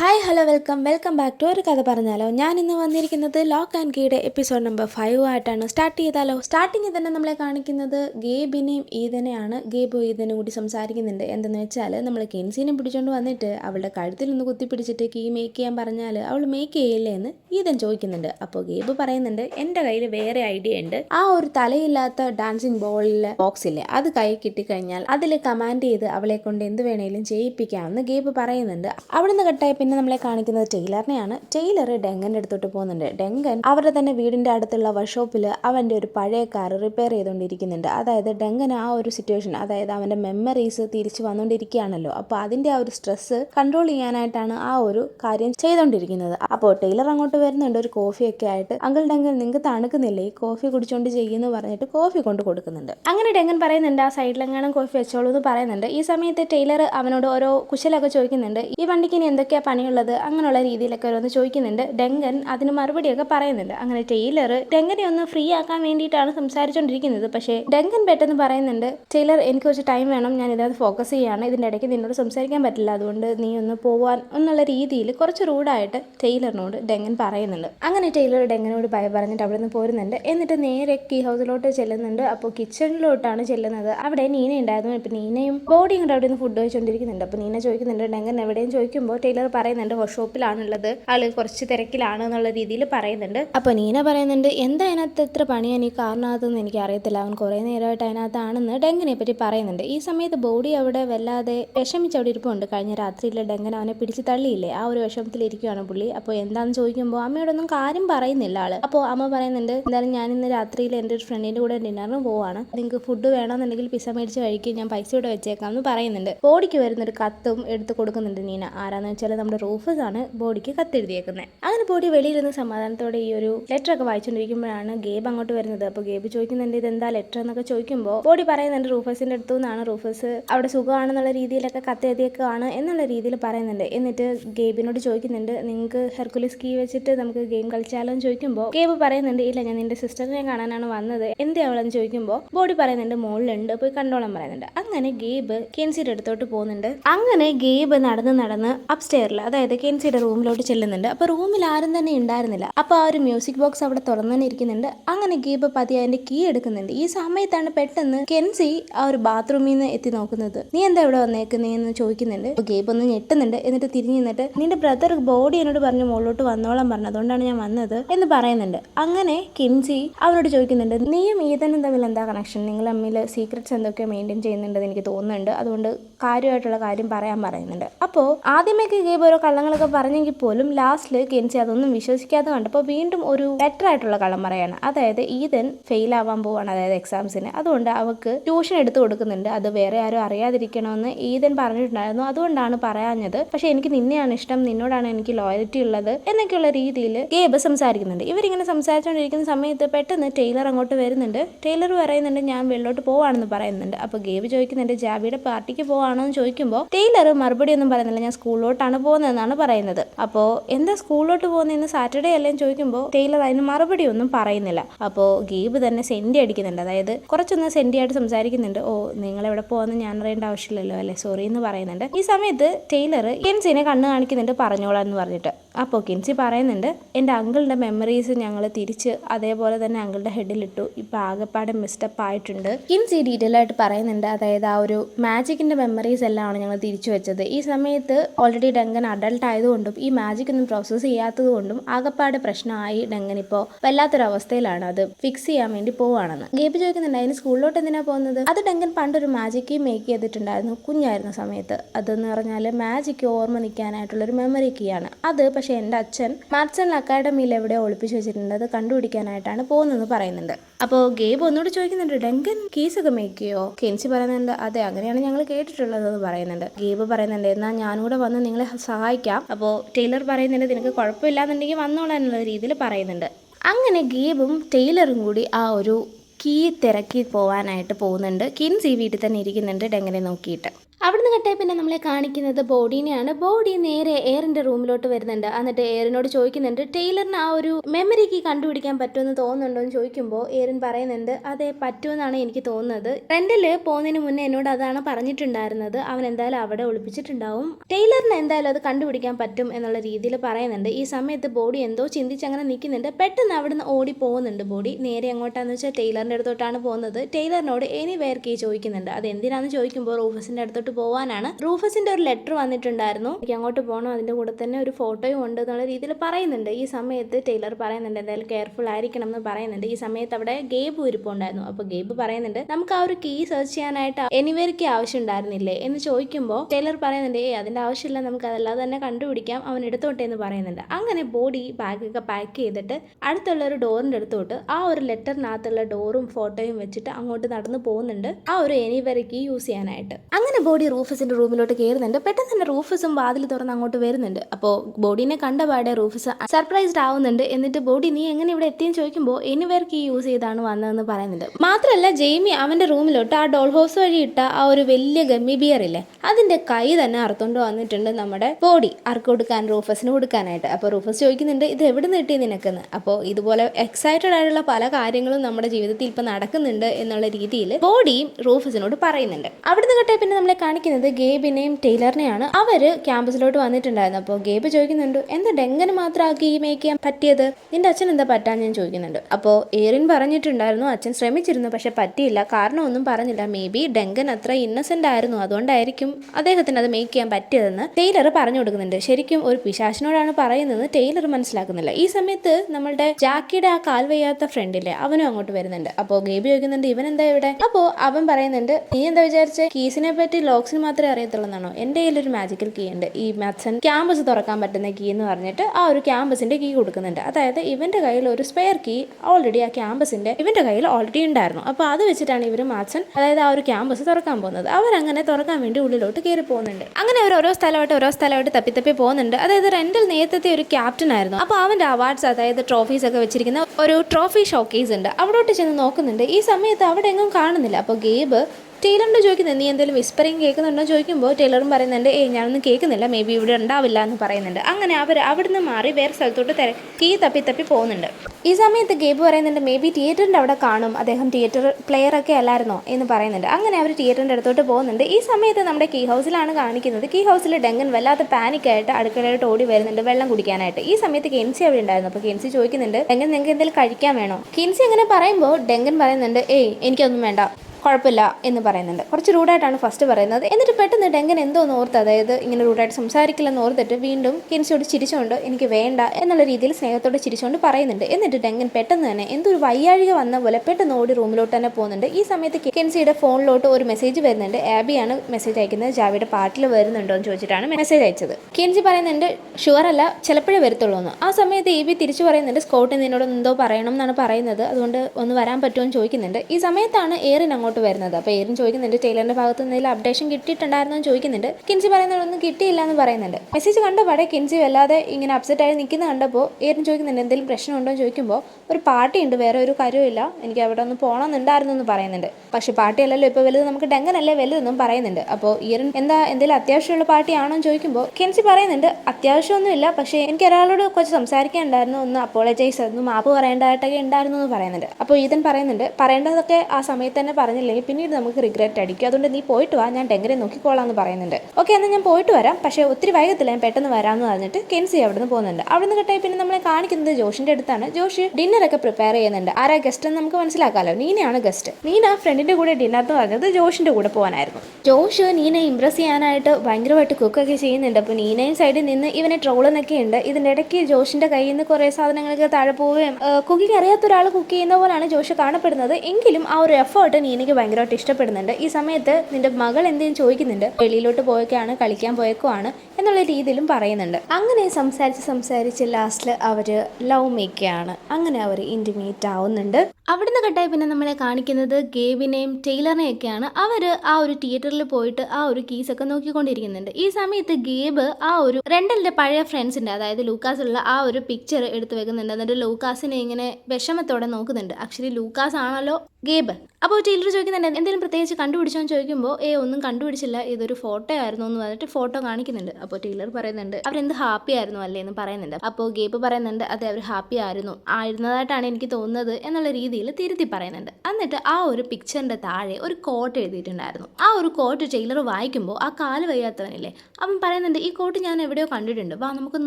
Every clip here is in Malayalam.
Hi hello welcome welcome back to ഒരു കഥ പറഞ്ഞാലോ. ഞാൻ ഇന്ന് വന്നിരിക്കുന്നത് ലോക്ക് ആൻഡ് കീയുടെ എപ്പിസോഡ് നമ്പർ ഫൈവ് ആയിട്ടാണ്. സ്റ്റാർട്ട് ചെയ്താലോ? സ്റ്റാർട്ടിങ്ങിൽ തന്നെ നമ്മളെ കാണിക്കുന്നത് ഗേബിനെയും ഈതനെയാണ് ഗേബ് ഈതനും കൂടി സംസാരിക്കുന്നുണ്ട്. എന്തെന്ന് വെച്ചാൽ നമ്മൾ കെൻസിനെ പിടിച്ചുകൊണ്ട് വന്നിട്ട് അവളുടെ കഴുത്തിൽ നിന്ന് കുത്തിപ്പിടിച്ചിട്ട് കീ മേക്ക് ചെയ്യാൻ പറഞ്ഞാൽ അവൾ മേക്ക് ചെയ്യില്ലേ എന്ന് ഈതൻ ചോദിക്കുന്നുണ്ട്. അപ്പോൾ ഗേബ് പറയുന്നുണ്ട് എന്റെ കയ്യിൽ വേറെ ഐഡിയ ഉണ്ട്. ആ ഒരു തലയില്ലാത്ത ഡാൻസിങ് ബോളിലെ ബോക്സ് ഇല്ലേ അത് കൈ കിട്ടിക്കഴിഞ്ഞാൽ അതിൽ കമാൻഡ് ചെയ്ത് അവളെ കൊണ്ട് എന്ത് വേണേലും ചെയ്യിപ്പിക്കാമെന്ന് ഗേബ് പറയുന്നുണ്ട്. അവിടുന്ന് കട്ടായി പിന്നെ നമ്മളെ കാണിക്കുന്നത് ടൈലറിനെയാണ്. ടൈലർ ഡെങ്കന്റെ അടുത്തോട്ട് പോകുന്നുണ്ട്. ഡെങ്കൻ അവരുടെ തന്നെ വീടിന്റെ അടുത്തുള്ള വർക്ക്ഷോപ്പിൽ അവന്റെ ഒരു പഴയ കാർ റിപ്പയർ ചെയ്തുകൊണ്ടിരിക്കുന്നുണ്ട്. അതായത് ഡെങ്കൻ ആ ഒരു സിറ്റുവേഷൻ അതായത് അവന്റെ മെമ്മറീസ് തിരിച്ചു വന്നുകൊണ്ടിരിക്കുകയാണല്ലോ. അപ്പോൾ അതിന്റെ ആ ഒരു സ്ട്രെസ് കൺട്രോൾ ചെയ്യാനായിട്ടാണ് ആ ഒരു കാര്യം ചെയ്തുകൊണ്ടിരിക്കുന്നത്. അപ്പോൾ ടൈലർ അങ്ങോട്ട് വരുന്നുണ്ട്. ഒരു കോഫിയൊക്കെ ആയിട്ട്. അങ്കിൾ ഡെങ്കൻ നിങ്ങൾക്ക് തണുക്കുന്നില്ലേ? ഈ കോഫി കുടിച്ചോണ്ട് ചെയ്യുന്നു പറഞ്ഞിട്ട് കോഫി കൊണ്ട് കൊടുക്കുന്നുണ്ട്. അങ്ങനെ ഡെങ്കൻ പറയുന്നുണ്ട് ആ സൈഡിലെങ്ങാനും കോഫി വെച്ചോളൂ എന്ന് പറയുന്നുണ്ട്. ഈ സമയത്ത് ടൈലർ അവനോട് ഓരോ കുശലൊക്കെ ചോദിക്കുന്നുണ്ട്. ഈ വണ്ടിക്ക് ഇനി എന്തൊക്കെയാ പണിയുള്ളത് അങ്ങനെയുള്ള രീതിയിലൊക്കെ ഓരോന്ന് ചോദിക്കുന്നുണ്ട്. ഡെങ്കൻ അതിന് മറുപടിയൊക്കെ പറയുന്നുണ്ട്. അങ്ങനെ ടൈലർ ഡെങ്കനെ ഒന്ന് ഫ്രീ ആക്കാൻ വേണ്ടിയിട്ടാണ് സംസാരിച്ചുകൊണ്ടിരിക്കുന്നത് പക്ഷേ ഡെങ്കൻ പെട്ടെന്ന് പറയുന്നുണ്ട് ടൈലർ എനിക്ക് കുറച്ച് ടൈം വേണം. ഞാൻ ഇതിനകത്ത് ഫോക്കസ് ചെയ്യാണ്. ഇതിന്റെ ഇടയ്ക്ക് നിന്നോട് സംസാരിക്കാൻ പറ്റില്ല. അതുകൊണ്ട് നീ ഒന്ന് പോവാൻ എന്നുള്ള രീതിയിൽ കുറച്ച് റൂഡായിട്ട് ടൈലറിനോട് ഡെങ്കൻ പറയുന്നുണ്ട്. അങ്ങനെ ടൈലർ ഡെങ്കനോട് ഭയ പറഞ്ഞിട്ട് അവിടെ നിന്ന് പോരുന്നുണ്ട്. എന്നിട്ട് നേരെ കീ ഹൗസിലോട്ട് ചെല്ലുന്നുണ്ട്. അപ്പോൾ കിച്ചണിലോട്ടാണ് ചെല്ലുന്നത്. അവിടെ നീന ഉണ്ടായിരുന്നു ഇപ്പം നീനയും ബോഡിയും കൂടെ അവിടെ നിന്ന് ഫുഡ് കഴിച്ചുകൊണ്ടിരിക്കുന്നുണ്ട് അപ്പോൾ നീന ചോദിക്കുന്നുണ്ട് ഡെങ്കൻ എവിടെയും ചോദിക്കുമ്പോൾ ടൈലർ പറയുന്നുണ്ട് വർഷോപ്പിലാണുള്ളത് ആൾ കുറച്ച് തിരക്കിലാണ് എന്നുള്ള രീതിയിൽ പറയുന്നുണ്ട്. അപ്പോൾ നീന പറയുന്നുണ്ട് എന്താ അതിനകത്ത് എത്ര പണിയാണ് ഈ കാറിനകത്തെന്ന് എനിക്ക് അറിയത്തില്ല അവൻ കുറേ നേരമായിട്ട് അതിനകത്താണെന്ന് ഡെങ്കിനെ പറ്റി പറയുന്നുണ്ട്. ഈ സമയത്ത് ബോഡി അവിടെ വല്ലാതെ വിഷമിച്ച് അവിടെ ഇരിപ്പുണ്ട്. കഴിഞ്ഞ രാത്രിയിലെ ഡെങ്കൻ അവനെ പിടിച്ച് തള്ളിയില്ലേ? ആ ഒരു വിഷമത്തിലിരിക്കുകയാണ് പുള്ളി. അപ്പോൾ എന്താന്ന് ചോദിക്കുമ്പോൾ അമ്മയോടൊന്നും കാര്യം പറയുന്നില്ല ആൾ. അപ്പോൾ അമ്മ പറയുന്നുണ്ട് എന്തായാലും ഞാൻ ഇന്ന് രാത്രിയിൽ എന്റെ ഒരു ഫ്രണ്ടിന്റെ കൂടെ ഡിന്നറിന് പോവാണ്. നിങ്ങൾക്ക് ഫുഡ് വേണമെന്നുണ്ടെങ്കിൽ പിസ മേടിച്ച് കഴിക്കും. ഞാൻ പൈസ ഇവിടെ വെച്ചേക്കാം എന്ന് പറയുന്നുണ്ട്. ബോഡിക്ക് വരുന്നൊരു കത്തും എടുത്ത് കൊടുക്കുന്നുണ്ട് നീന. ആരാന്ന് വെച്ചാൽ നമ്മുടെ റൂഫസ് ആണ് ബോഡിക്ക് കത്തെഴുതിയേക്കുന്നത്. അങ്ങനെ ബോഡി വെളിയിലിരുന്ന് സമാധാനത്തോടെ ഈ ഒരു ലെറ്റർ ഒക്കെ വായിച്ചുകൊണ്ടിരിക്കുമ്പോഴാണ് ഗേബ് അങ്ങോട്ട് വരുന്നത്. അപ്പോൾ ഗേബ് ചോദിക്കുന്നുണ്ട് ഇത് എന്താ ലെറ്റർ? എന്നൊക്കെ ചോദിക്കുമ്പോൾ ബോഡി പറയുന്നുണ്ട് റൂഫസിന്റെ അടുത്തു നിന്നാണ് റൂഫസ് അവിടെ സുഖമാണെന്നുള്ള രീതിയിലൊക്കെ കത്തെഴുതിയേക്കാണ് എന്നുള്ള രീതിയിൽ പറയുന്നുണ്ട്. എന്നിട്ട് ഗേബിനോട് ചോദിക്കുന്നുണ്ട് നിങ്ങൾക്ക് ഹെർക്കുലിസ് കീ വെച്ചിട്ട് നമുക്ക് ഗെയിം കളിച്ചാലോ? എന്ന് ചോദിക്കുമ്പോൾ ഗേബ് പറയുന്നുണ്ട് ഇല്ല ഞാൻ നിന്റെ സിസ്റ്ററിനെ കാണാനാണ് വന്നത്. എന്തേ അവളെന്ന് ചോദിക്കുമ്പോൾ ബോഡി പറയുന്നുണ്ട് മുകളിലുണ്ട് പോയി കണ്ടോളാൻ പറയുന്നുണ്ട്. അങ്ങനെ ഗേബ് കെൻസിയുടെ അടുത്തോട്ട് പോകുന്നുണ്ട്. അങ്ങനെ ഗേബ് നടന്ന് നടന്ന് അപ്സ്റ്റെയറിൽ അതായത് കെൻസിയുടെ റൂമിലോട്ട് ചെല്ലുന്നുണ്ട്. അപ്പോൾ റൂമിൽ ആരും തന്നെ ഉണ്ടായിരുന്നില്ല. അപ്പോൾ ആ ഒരു മ്യൂസിക് ബോക്സ് അവിടെ തുറന്നു തന്നെ ഇരിക്കുന്നുണ്ട്. അങ്ങനെ ഗീബ് പതി അതിന്റെ കീ എടുക്കുന്നുണ്ട്. ഈ സമയത്താണ് പെട്ടെന്ന് കെൻസി ആ ഒരു ബാത്റൂമിൽ നിന്ന് എത്തി നോക്കുന്നത്. നീ എന്താ ഇവിടെ വന്നേക്കുന്നേ എന്ന് ചോദിക്കുന്നുണ്ട്. അപ്പോൾ ഗീബ് ഒന്ന് ഞെട്ടുന്നുണ്ട്. എന്നിട്ട് തിരിഞ്ഞു നിന്നിട്ട് നിന്റെ ബ്രദർ ബോഡി എന്നോട് പറഞ്ഞു മുകളിലോട്ട് വന്നോളാൻ പറഞ്ഞു. അതുകൊണ്ടാണ് ഞാൻ വന്നത് എന്ന് പറയുന്നുണ്ട്. അങ്ങനെ കെൻസി അവനോട് ചോദിക്കുന്നുണ്ട് നീയും ഈതനും തമ്മിൽ എന്താ കണക്ഷൻ നിങ്ങൾ തമ്മിൽ സീക്രറ്റ്സ് എന്തൊക്കെ മെയിന്റെയിൻ ചെയ്യുന്നുണ്ടെന്ന് എനിക്ക് തോന്നുന്നുണ്ട്. അതുകൊണ്ട് കാര്യമായിട്ടുള്ള കാര്യം പറയാൻ പറയുന്നുണ്ട്. അപ്പോൾ ആദ്യമൊക്കെ ഗേബ് ഓരോ കള്ളങ്ങളൊക്കെ പറഞ്ഞെങ്കിൽ പോലും ലാസ്റ്റിൽ കെൻസി അതൊന്നും വിശ്വസിക്കാതെ കണ്ടപ്പോൾ വീണ്ടും ഒരു ബെറ്റർ ആയിട്ടുള്ള കള്ളം പറയാണ്. അതായത് ഈതൻ ഫെയിൽ ആവാൻ പോവാണ് അതായത് എക്സാംസിന് അതുകൊണ്ട് അവൾക്ക് ട്യൂഷൻ എടുത്തു കൊടുക്കുന്നുണ്ട്. അത് വേറെ ആരും അറിയാതിരിക്കണമെന്ന് ഈതൻ പറഞ്ഞിട്ടുണ്ടായിരുന്നു. അതുകൊണ്ടാണ് പറയാഞ്ഞത് പക്ഷെ എനിക്ക് നിന്നെയാണ് ഇഷ്ടം നിന്നോടാണ് എനിക്ക് ലോയൽറ്റി ഉള്ളത് എന്നൊക്കെയുള്ള രീതിയിൽ ഗേബ് സംസാരിക്കുന്നുണ്ട്. ഇവരിങ്ങനെ സംസാരിച്ചുകൊണ്ടിരിക്കുന്ന സമയത്ത് പെട്ടെന്ന് ടൈലർ അങ്ങോട്ട് വരുന്നുണ്ട്. ടൈലർ പറയുന്നുണ്ട് ഞാൻ വെള്ളോട്ട് പോവാണെന്ന് പറയുന്നുണ്ട്. അപ്പോൾ ഗേബ് ചോദിക്കുന്നുണ്ട് ജാബിയുടെ പാർട്ടിക്ക് പോവാണോ? എന്ന് ചോദിക്കുമ്പോൾ ടൈലർ മറുപടി ഒന്നും പറയുന്നില്ല. ഞാൻ സ്കൂളിലോട്ടാണ് പോകുന്നതെന്നാണ് പറയുന്നത്. അപ്പോൾ എന്താ സ്കൂളിലോട്ട് പോകുന്നതെന്ന് സാറ്റർഡേ അല്ലേന്ന് ചോദിക്കുമ്പോൾ ടൈലർ അതിന് മറുപടി ഒന്നും പറയുന്നില്ല. അപ്പോൾ ഗീബ് തന്നെ സെൻഡി അടിക്കുന്നുണ്ട്. അതായത് കുറച്ചൊന്ന് സെന്റി ആയിട്ട് സംസാരിക്കുന്നുണ്ട്. ഓ നിങ്ങൾ എവിടെ പോകുന്ന ഞാൻ അറിയേണ്ട ആവശ്യമില്ലല്ലോ അല്ലേ? സോറി എന്ന് പറയുന്നുണ്ട്. ഈ സമയത്ത് ടൈലർ കെൻസിനെ കണ്ണ് കാണിക്കുന്നുണ്ട് പറഞ്ഞോളാം എന്ന് പറഞ്ഞിട്ട്. അപ്പോൾ കിൻസി പറയുന്നുണ്ട് എന്റെ അങ്കിളിന്റെ മെമ്മറീസ് ഞങ്ങൾ തിരിച്ച് അതേപോലെ തന്നെ അങ്കിളുടെ ഹെഡിലിട്ടു ഇപ്പോൾ ആകെപ്പാടെ മിസ്റ്റപ്പ് ആയിട്ടുണ്ട്. കിൻസി ഡീറ്റെയിൽ ആയിട്ട് പറയുന്നുണ്ട് അതായത് ആ ഒരു മാജിക്കിന്റെ മെമ്മറീസ് എല്ലാമാണ് ഞങ്ങൾ തിരിച്ചു വെച്ചത്. ഈ സമയത്ത് ഓൾറെഡി ഡെങ്കൻ അഡൾട്ട് ആയതുകൊണ്ടും ഈ മാജിക് ഒന്നും പ്രോസസ്സ് ചെയ്യാത്തതുകൊണ്ടും ആകെപ്പാടെ പ്രശ്നമായി ഡെങ്കൻ ഇപ്പോൾ വല്ലാത്തൊരു അവസ്ഥയിലാണ് അത് ഫിക്സ് ചെയ്യാൻ വേണ്ടി പോവുകയാണെന്ന്. ഗേപ്പ് ചോദിക്കുന്നുണ്ട് അതിന് സ്കൂളിലോട്ട് എന്തിനാ പോകുന്നത്? അത് ഡങ്കൻ പണ്ടൊരു മാജിക്ക് മേക്ക് ചെയ്തിട്ടുണ്ടായിരുന്നു കുഞ്ഞായിരുന്ന സമയത്ത്. അതെന്ന് പറഞ്ഞാൽ മാജിക്ക് ഓർമ്മ നിൽക്കാനായിട്ടുള്ളൊരു മെമ്മറി കീ ആണ് അത് പക്ഷേ എന്റെ അച്ഛൻ മാത്സൺ അക്കാഡമിയിൽ എവിടെ ഒളിപ്പിച്ച് വെച്ചിട്ടുണ്ട്. അത് കണ്ടുപിടിക്കാനായിട്ടാണ് പോകുന്നതെന്ന് പറയുന്നുണ്ട്. അപ്പോൾ ഗേബ് ഒന്നുകൂടി ചോദിക്കുന്നുണ്ട് ഡങ്കൻ കീസൊക്കെ മേക്ക് കെൻസി പറയുന്നുണ്ട് അതെ അങ്ങനെയാണ് ഞങ്ങൾ കേട്ടിട്ടുള്ളത് എന്ന് പറയുന്നുണ്ട്. ഗേബ് പറയുന്നുണ്ട് എന്നാൽ ഞാനൂടെ വന്ന് നിങ്ങളെ സഹായിക്കാം. അപ്പോൾ ടൈലർ പറയുന്നുണ്ട് നിനക്ക് കുഴപ്പമില്ലാന്നുണ്ടെങ്കിൽ എന്നുള്ള രീതിയിൽ പറയുന്നുണ്ട്. അങ്ങനെ ഗേബും ടൈലറും കൂടി ആ ഒരു കീ തിരക്കി പോവാനായിട്ട് പോകുന്നുണ്ട്. കിൻസി വീട്ടിൽ തന്നെ ഇരിക്കുന്നുണ്ട് ഡെങ്ങനെ നോക്കിയിട്ട്. അവിടുന്ന് കട്ടേ പിന്നെ നമ്മളെ കാണിക്കുന്നത് ബോഡീനെയാണ്. ബോഡി നേരെ എയറിന്റെ റൂമിലോട്ട് വരുന്നുണ്ട്. എന്നിട്ട് എയറിനോട് ചോദിക്കുന്നുണ്ട് ടൈലറിന് ആ ഒരു മെമ്മറിക്ക് കണ്ടുപിടിക്കാൻ പറ്റുമെന്ന് തോന്നുന്നുണ്ടോ? എന്ന് ചോദിക്കുമ്പോൾ എയറിൻ പറയുന്നുണ്ട് അതെ പറ്റുമെന്നാണ് എനിക്ക് തോന്നുന്നത്. റെന്റിൽ പോകുന്നതിന് മുന്നേ എന്നോട് അതാണ് പറഞ്ഞിട്ടുണ്ടായിരുന്നത്. അവൻ എന്തായാലും അവിടെ ഒളിപ്പിച്ചിട്ടുണ്ടാവും. ടൈലറിന് എന്തായാലും അത് കണ്ടുപിടിക്കാൻ പറ്റും എന്നുള്ള രീതിയിൽ പറയുന്നുണ്ട്. ഈ സമയത്ത് ബോഡി എന്തോ ചിന്തിച്ച് അങ്ങനെ നിൽക്കുന്നുണ്ട്. പെട്ടെന്ന് അവിടുന്ന് ഓടി പോകുന്നുണ്ട് ബോഡി. നേരെ എങ്ങോട്ടാന്ന് വെച്ചാൽ ടൈലറിന്റെ അടുത്തോട്ടാണ് പോകുന്നത്. ടൈലറിനോട് എനി വേർ കീ? ചോദിക്കുന്നുണ്ട്. അത് എന്തിനാന്ന് ചോദിക്കുമ്പോൾ റൂഫസിന്റെ അടുത്തോട്ട് പോകാനാണ് റൂഫസിന്റെ ഒരു ലെറ്റർ വന്നിട്ടുണ്ടായിരുന്നു. എനിക്ക് അങ്ങോട്ട് പോകണം അതിന്റെ കൂടെ തന്നെ ഒരു ഫോട്ടോയും ഉണ്ട് എന്നുള്ള രീതിയിൽ പറയുന്നുണ്ട്. ഈ സമയത്ത് ടൈലർ പറയുന്നുണ്ട് എന്തായാലും കെയർഫുൾ ആയിരിക്കണം എന്ന് പറയുന്നുണ്ട്. ഈ സമയത്ത് അവിടെ ഗേബ് ഇരിപ്പുണ്ടായിരുന്നു അപ്പോൾ ഗേബ് പറയുന്നുണ്ട് നമുക്ക് ആ ഒരു കീ സെർച്ച് ചെയ്യാനായിട്ട് എനിവേർക്ക് ആവശ്യം ഉണ്ടായിരുന്നില്ലേ? എന്ന് ചോദിക്കുമ്പോൾ ടൈലർ പറയുന്നുണ്ട് ഏ അതിന്റെ ആവശ്യമില്ല. നമുക്ക് അതല്ലാതെ തന്നെ കണ്ടുപിടിക്കാം. അവൻ എടുത്തോട്ടെ എന്ന് പറയുന്നുണ്ട്. അങ്ങനെ ബോഡി ബാഗൊക്കെ പാക്ക് ചെയ്തിട്ട് അടുത്തുള്ള ഒരു ഡോറിന്റെ അടുത്തോട്ട് ആ ഒരു ലെറ്ററിനകത്തുള്ള ഡോറും ഫോട്ടോയും വെച്ചിട്ട് അങ്ങോട്ട് നടന്നു പോകുന്നുണ്ട് ആ ഒരു എനിവേർക്ക് യൂസ് ചെയ്യാനായിട്ട്. അങ്ങനെ ബോഡി റൂഫസിന്റെ റൂമിലോട്ട് കയറുന്നുണ്ട് പെട്ടെന്ന് തന്നെ റൂഫസും വാതിൽ തുറന്ന് അങ്ങോട്ട് വരുന്നുണ്ട്. അപ്പോൾ ബോഡീനെ കണ്ട പാടെ റൂഫസ് സർപ്രൈസ്ഡ് ആവുന്നുണ്ട്. എന്നിട്ട് ബോഡി നീ എങ്ങനെ ഇവിടെ എത്തിയെന്ന് ചോദിക്കുമ്പോൾ എനിവേർ കീ യൂസ് ചെയ്താണ് വന്നതെന്ന് പറയുന്നുണ്ട്. മാത്രമല്ല ജെയ്മി അവന്റെ റൂമിലോട്ട് ആ ഡോൾ ഹൗസ് വഴി ഇട്ട ആ ഒരു വലിയ ഗമ്മി ബിയർ ഇല്ലേ അതിന്റെ കൈ തന്നെ അറുത്തോണ്ട് വന്നിട്ടുണ്ട് നമ്മുടെ ബോഡി. ആർക്ക് കൊടുക്കാൻ? റൂഫസിന് കൊടുക്കാനായിട്ട്. അപ്പോൾ റൂഫസ് ചോദിക്കുന്നുണ്ട് ഇത് എവിടെ നിന്ന് കിട്ടി നിനക്കെന്ന്? അപ്പോൾ ഇതുപോലെ എക്സൈറ്റഡ് ആയിട്ടുള്ള പല കാര്യങ്ങളും നമ്മുടെ ജീവിതത്തിൽ ഇപ്പം നടക്കുന്നുണ്ട് എന്നുള്ള രീതിയിൽ ബോഡിയും റൂഫസിനോട് പറയുന്നുണ്ട്. അവിടുന്ന് കിട്ടിയ പിന്നെ നമ്മളെ കാണിക്കുന്നത് ഗേബിനെയും ടൈലറിനെയാണ്. അവർ ക്യാമ്പസിലോട്ട് വന്നിട്ടുണ്ടായിരുന്നു. അപ്പോൾ ഗേബ് ചോദിക്കുന്നുണ്ട് എന്താ ഡെങ്കന് മാത്രമാക്കി ഈ മേക്ക് ചെയ്യാൻ പറ്റിയത്? നിന്റെ അച്ഛൻ എന്താ പറ്റാൻ? ഞാൻ ചോദിക്കുന്നുണ്ട്. അപ്പോൾ ഏറിൻ പറഞ്ഞിട്ടുണ്ടായിരുന്നു അച്ഛൻ ശ്രമിച്ചിരുന്നു പക്ഷെ പറ്റിയില്ല. കാരണം ഒന്നും പറഞ്ഞില്ല. മേ ബി ഡെങ്കൻ അത്ര ഇന്നസെന്റ് ആയിരുന്നു. അതുകൊണ്ടായിരിക്കും അദ്ദേഹത്തിന് അത് മേക്ക് ചെയ്യാൻ പറ്റിയതെന്ന് ടൈലർ പറഞ്ഞു കൊടുക്കുന്നുണ്ട്. ശരിക്കും ഒരു പിശാശിനോടാണ് പറയുന്നത് ടൈലർ മനസ്സിലാക്കുന്നില്ല. ഈ സമയത്ത് നമ്മളുടെ ജാക്കിയുടെ ആ കാൽ വയ്യാത്ത ഫ്രണ്ടില്ലേ അവനും അങ്ങോട്ട് വരുന്നുണ്ട്. അപ്പോൾ ഗേബി ചോദിക്കുന്നുണ്ട് ഇവൻ എന്താ ഇവിടെ? അപ്പോൾ അവൻ പറയുന്നുണ്ട് നീ എന്താ വിചാരിച്ചേ? കീസിനെ പറ്റി ലോക്സിന് മാത്രമേ അറിയത്തുള്ളൂ എന്റെ കയ്യിൽ ഒരു മാജിക്കൽ കീ ഉണ്ട്. ഈ മാത്സൺ ക്യാമ്പസ് തുറക്കാൻ പറ്റുന്ന കീ എന്ന് പറഞ്ഞിട്ട് ആ ഒരു ക്യാമ്പസിന്റെ കീ കൊടുക്കുന്നുണ്ട്. അതായത് ഇവന്റെ കയ്യിൽ ഒരു സ്പെയർ കീ ഓൾറെഡി ആ ക്യാമ്പസിന്റെ ഇവന്റെ കയ്യിൽ ഓൾറെഡി ഉണ്ടായിരുന്നു. അപ്പോൾ അത് വെച്ചിട്ടാണ് ഇവർ മാത്സൺ അതായത് ആ ഒരു ക്യാമ്പസ് തുറക്കാൻ പോകുന്നത്. അവരങ്ങനെ തുറക്കാൻ വേണ്ടി ഉള്ളിലോട്ട് കയറി പോകുന്നുണ്ട്. അങ്ങനെ അവർ ഓരോ സ്ഥലമായിട്ട് ഓരോ സ്ഥലമായിട്ട് തപ്പി തപ്പി പോകുന്നുണ്ട്. അതായത് റെൻഡൽ നേരത്തെ ഒരു ക്യാപ്റ്റൻ ആയിരുന്നു. അപ്പോൾ അവന്റെ അവാർഡ്സ് അതായത് ട്രോഫീസ് ഒക്കെ വെച്ചിരിക്കുന്ന ഒരു ട്രോഫി ഷോക്കേസ് ഉണ്ട്. അവിടോട്ട് ചെന്ന് നോക്കുന്നുണ്ട്. ഈ സമയത്ത് അവിടെ എങ്ങും കാണുന്നില്ല. അപ്പോൾ ഗേബ് ടൈലറിനോട് ചോദിക്കുന്നത് നീ എന്തെങ്കിലും വിസ്പറിങ് കേൾക്കുന്നുണ്ടോ? ചോദിക്കുമ്പോൾ ടൈലറും പറയുന്നുണ്ട് ഏയ് ഞാനൊന്നും കേൾക്കുന്നില്ല. മേ ബി ഇവിടെ ഉണ്ടാവില്ല എന്ന് പറയുന്നുണ്ട്. അങ്ങനെ അവർ അവിടുന്ന് മാറി വേറെ സ്ഥലത്തോട്ട് തിര കീ തപ്പി തപ്പി പോകുന്നുണ്ട്. ഈ സമയത്ത് ഗേബ് പറയുന്നുണ്ട് മേ ബി തിയേറ്ററിന്റെ അവിടെ കാണും. അദ്ദേഹം തിയേറ്റർ പ്ലെയർ ഒക്കെ അല്ലായിരുന്നോ? എന്ന് പറയുന്നുണ്ട്. അങ്ങനെ അവർ തിയേറ്ററിന്റെ അടുത്തോട്ട് പോകുന്നുണ്ട്. ഈ സമയത്ത് നമ്മുടെ കീ ഹൗസിലാണ് കാണിക്കുന്നത്. കീ ഹൗസിൽ ഡെങ്കൻ വല്ലാത്ത പാനിക്കായിട്ട് അടുക്കളയിലോട്ട് ഓടി വരുന്നുണ്ട് വെള്ളം കുടിക്കാനായിട്ട്. ഈ സമയത്ത് കെൻസി അവിടെ ഉണ്ടായിരുന്നു. അപ്പോൾ കെൻസി ചോദിക്കുന്നുണ്ട് ഡെങ്കൻ നിങ്ങൾക്ക് എന്തെങ്കിലും കഴിക്കാൻ വേണോ? കെൻസി അങ്ങനെ പറയുമ്പോൾ ഡെങ്കൻ പറയുന്നുണ്ട് ഏയ് എനിക്കൊന്നും വേണ്ട. കുഴപ്പമില്ല എന്ന് പറയുന്നുണ്ട്. കുറച്ച് റൂഡായിട്ടാണ് ഫസ്റ്റ് പറയുന്നത്. എന്നിട്ട് പെട്ടെന്ന് ഡെങ്കൻ എന്തോന്ന് ഓർത്ത് അതായത് ഇങ്ങനെ റൂഡായിട്ട് സംസാരിക്കില്ലെന്ന് ഓർത്തിട്ട് വീണ്ടും കെൻസിയോട് ചിരിച്ചുകൊണ്ട് എനിക്ക് വേണ്ട എന്നുള്ള രീതിയിൽ സ്നേഹത്തോട് ചിരിച്ചുകൊണ്ട് പറയുന്നുണ്ട്. എന്നിട്ട് ഡെങ്കൻ പെട്ടെന്ന് തന്നെ എന്തൊരു വയ്യാഴിക വന്ന പോലെ പെട്ടെന്ന് ഓടി റൂമിലോട്ട് തന്നെ പോകുന്നുണ്ട്. ഈ സമയത്ത് കെൻസിയുടെ ഫോണിലോട്ട് ഒരു മെസ്സേജ് വരുന്നുണ്ട്. ആബിയാണ് മെസ്സേജ് അയക്കുന്നത്. ജാവിയുടെ പാട്ടിൽ വരുന്നുണ്ടോ എന്ന് ചോദിച്ചിട്ടാണ് മെസ്സേജ് അയച്ചത്. കെൻസി പറയുന്നുണ്ട് ഷുവർ അല്ല ചിലപ്പോഴേ വരത്തുള്ളൂ എന്ന്. ആ സമയത്ത് എ ബി തിരിച്ചു പറയുന്നുണ്ട് സ്കോട്ട് നിന്നോട് എന്തോ പറയണം എന്നാണ് പറയുന്നത്. അതുകൊണ്ട് ഒന്ന് വരാൻ പറ്റുമോ എന്ന് ചോദിക്കുന്നുണ്ട്. ഈ സമയത്താണ് എയറിൻ വരുന്നത്. അപ്പോൾ ഏരും ചോദിക്കുന്നുണ്ട് ടൈലറിന്റെ ഭാഗത്ത് നിന്ന് അപ്ഡേഷൻ കിട്ടിയിട്ടുണ്ടായിരുന്നോ എന്ന് ചോദിക്കുന്നുണ്ട്. കിൻസി പറയുന്നത് ഒന്നും കിട്ടിയില്ല എന്ന് പറയുന്നുണ്ട്. മെസ്സേജ് കണ്ട പടേ കിൻസി വല്ലാതെ ഇങ്ങനെ അപ്സെറ്റ് ആയി നിൽക്കുന്ന കണ്ടപ്പോൾ ഏരും ചോദിക്കുന്നുണ്ട് എന്തെങ്കിലും പ്രശ്നമുണ്ടോ എന്ന് ചോദിക്കുമ്പോൾ ഒരു പാർട്ടി ഉണ്ട് വേറെ ഒരു കാര്യമില്ല എനിക്ക് അവിടെ ഒന്ന് പോകണമെന്നുണ്ടായിരുന്നു എന്ന് പറയുന്നുണ്ട്. പക്ഷേ പാർട്ടി അല്ലല്ലോ ഇപ്പോൾ വലുത് നമുക്ക് ഡെങ്ങനല്ലേ വലുതെന്നും പറയുന്നുണ്ട്. അപ്പോൾ ഈരൻ എന്താ എന്തെങ്കിലും അത്യാവശ്യമുള്ള പാർട്ടി ആണോ എന്ന് ചോദിക്കുമ്പോൾ കെൻസി പറയുന്നുണ്ട് അത്യാവശ്യമൊന്നുമില്ല. പക്ഷേ എനിക്ക് ഒരാളോട് കുറച്ച് സംസാരിക്കാനുണ്ടായിരുന്നു ഒന്ന് അപ്പോളജൈസ് ഒന്ന് മാപ്പ് പറയേണ്ടതായിട്ടൊക്കെ ഉണ്ടായിരുന്നു എന്ന് പറയുന്നുണ്ട്. അപ്പോൾ ഈതൻ പറയുന്നുണ്ട് പറയേണ്ടതൊക്കെ ആ സമയത്ത് തന്നെ പറഞ്ഞില്ലെങ്കിൽ പിന്നീട് നമുക്ക് റിഗ്രറ്റ് അടിക്കും. അതുകൊണ്ട് നീ പോയിട്ട് വാ ഞാൻ ഡെങ്കരെ നോക്കിക്കോളാം എന്ന് പറയുന്നുണ്ട്. ഓക്കെ എന്നാൽ ഞാൻ പോയിട്ട് വരാം. പക്ഷേ ഒത്തിരി വൈകത്തില്ല ഞാൻ പെട്ടെന്ന് വരാമെന്ന് പറഞ്ഞിട്ട് കെൻസി അവിടുന്ന് പോകുന്നുണ്ട്. അവിടുന്ന് കട്ടായി പിന്നെ നമ്മളെ കാണിക്കുന്നത് ജോഷിന്റെ അടുത്താണ്. ജോഷ് ഡിന്നർ ഒക്കെ പ്രിപ്പയർ ചെയ്യുന്നുണ്ട്. ആരാ ഗസ്റ്റ് എന്ന് നമുക്ക് മനസ്സിലാക്കാമല്ലോ നീനയാണ് ഗസ്റ്റ് നീന ഫ്രണ്ടിന്റെ കൂടെ ഡിന്നർ എന്ന് പറഞ്ഞത് ജോഷിന്റെ കൂടെ പോകാനായിരുന്നു. ജോഷ് നീനെ ഇംപ്രസ് ചെയ്യാനായിട്ട് ഭയങ്കരമായിട്ട് കുക്കൊക്കെ ചെയ്യുന്നുണ്ട്. അപ്പോൾ നീനയും സൈഡിൽ നിന്ന് ഇവനെ ട്രോളെന്നൊക്കെ ഉണ്ട്. ഇതിന്റെ ഇടയ്ക്ക് ജോഷിന്റെ കയ്യിൽ നിന്ന് കുറേ സാധനങ്ങളൊക്കെ താഴെ പോവുകയും കുക്കിംഗ് അറിയാത്ത ഒരാൾ കുക്ക് ചെയ്യുന്ന പോലെയാണ് ജോഷ് കാണപ്പെടുന്നത്. എങ്കിലും ആ ഒരു എഫേർട്ട് നീനയ്ക്ക് ഭയങ്കരമായിട്ട് ഇഷ്ടപ്പെടുന്നുണ്ട്. ഈ സമയത്ത് നിന്റെ മകൾ എന്തെങ്കിലും ചോദിക്കുന്നുണ്ട്? വെളിയിലോട്ട് പോയൊക്കെയാണ് കളിക്കാൻ പോയേക്കുവാണ് എന്നുള്ള രീതിയിലും പറയുന്നുണ്ട്. അങ്ങനെ സംസാരിച്ച് സംസാരിച്ച് ലാസ്റ്റിൽ അവർ ലവ് മേക്കുകയാണ് അങ്ങനെ അവർ ഇന്റിമേറ്റ് ആവുന്നുണ്ട്. അവിടുന്ന് കട്ടായി പിന്നെ നമ്മളെ കാണിക്കുന്നത് ഗേബിനെയും ടൈലറിനെയൊക്കെയാണ്. അവർ ആ ഒരു തിയേറ്ററിൽ പോയിട്ട് ആ ഒരു കീസ് കീസൊക്കെ നോക്കിക്കൊണ്ടിരിക്കുന്നുണ്ട്. ഈ സമയത്ത് ഗേബ് ആ ഒരു രണ്ടലിന്റെ പഴയ ഫ്രണ്ട്സിന്റെ അതായത് ലൂക്കാസുള്ള ആ ഒരു പിക്ചർ എടുത്തു വെക്കുന്നുണ്ട്. എന്നിട്ട് ലൂക്കാസിനെ ഇങ്ങനെ വിഷമത്തോടെ നോക്കുന്നുണ്ട്. ആക്ച്വലി ലൂക്കാസ് ആണല്ലോ ഗേബ്. അപ്പോൾ ടീലർ ചോദിക്കുന്നുണ്ട് എന്തെങ്കിലും പ്രത്യേകിച്ച് കണ്ടുപിടിച്ചോ? എന്ന് ചോദിക്കുമ്പോൾ ഏ ഒന്നും കണ്ടുപിടിച്ചില്ല. ഇതൊരു ഫോട്ടോ ആയിരുന്നു എന്ന് പറഞ്ഞിട്ട് ഫോട്ടോ കാണിക്കുന്നുണ്ട്. അപ്പോൾ ടീലർ പറയുന്നുണ്ട് അവരെന്ത് ഹാപ്പി ആയിരുന്നു അല്ലേ? എന്ന് പറയുന്നുണ്ട്. അപ്പോൾ ഗേബ് പറയുന്നുണ്ട് അതെ അവർ ഹാപ്പി ആയിരുന്നു. ആയിരുന്നതായിട്ടാണ് എനിക്ക് തോന്നുന്നത് എന്നുള്ള രീതിയിൽ തിരുത്തി പറയുന്നുണ്ട്. എന്നിട്ട് ആ ഒരു പിക്ചറിന്റെ താഴെ ഒരു കോട്ട് എഴുതിയിട്ടുണ്ടായിരുന്നു. ആ ഒരു കോട്ട് ടൈലർ വായിക്കുമ്പോൾ ആ കാൽ വയ്യാത്തവനില്ലേ അവൻ പറയുന്നുണ്ട് ഈ കോട്ട് ഞാൻ എവിടെയോ കണ്ടിട്ടുണ്ട്. വാ നമുക്ക്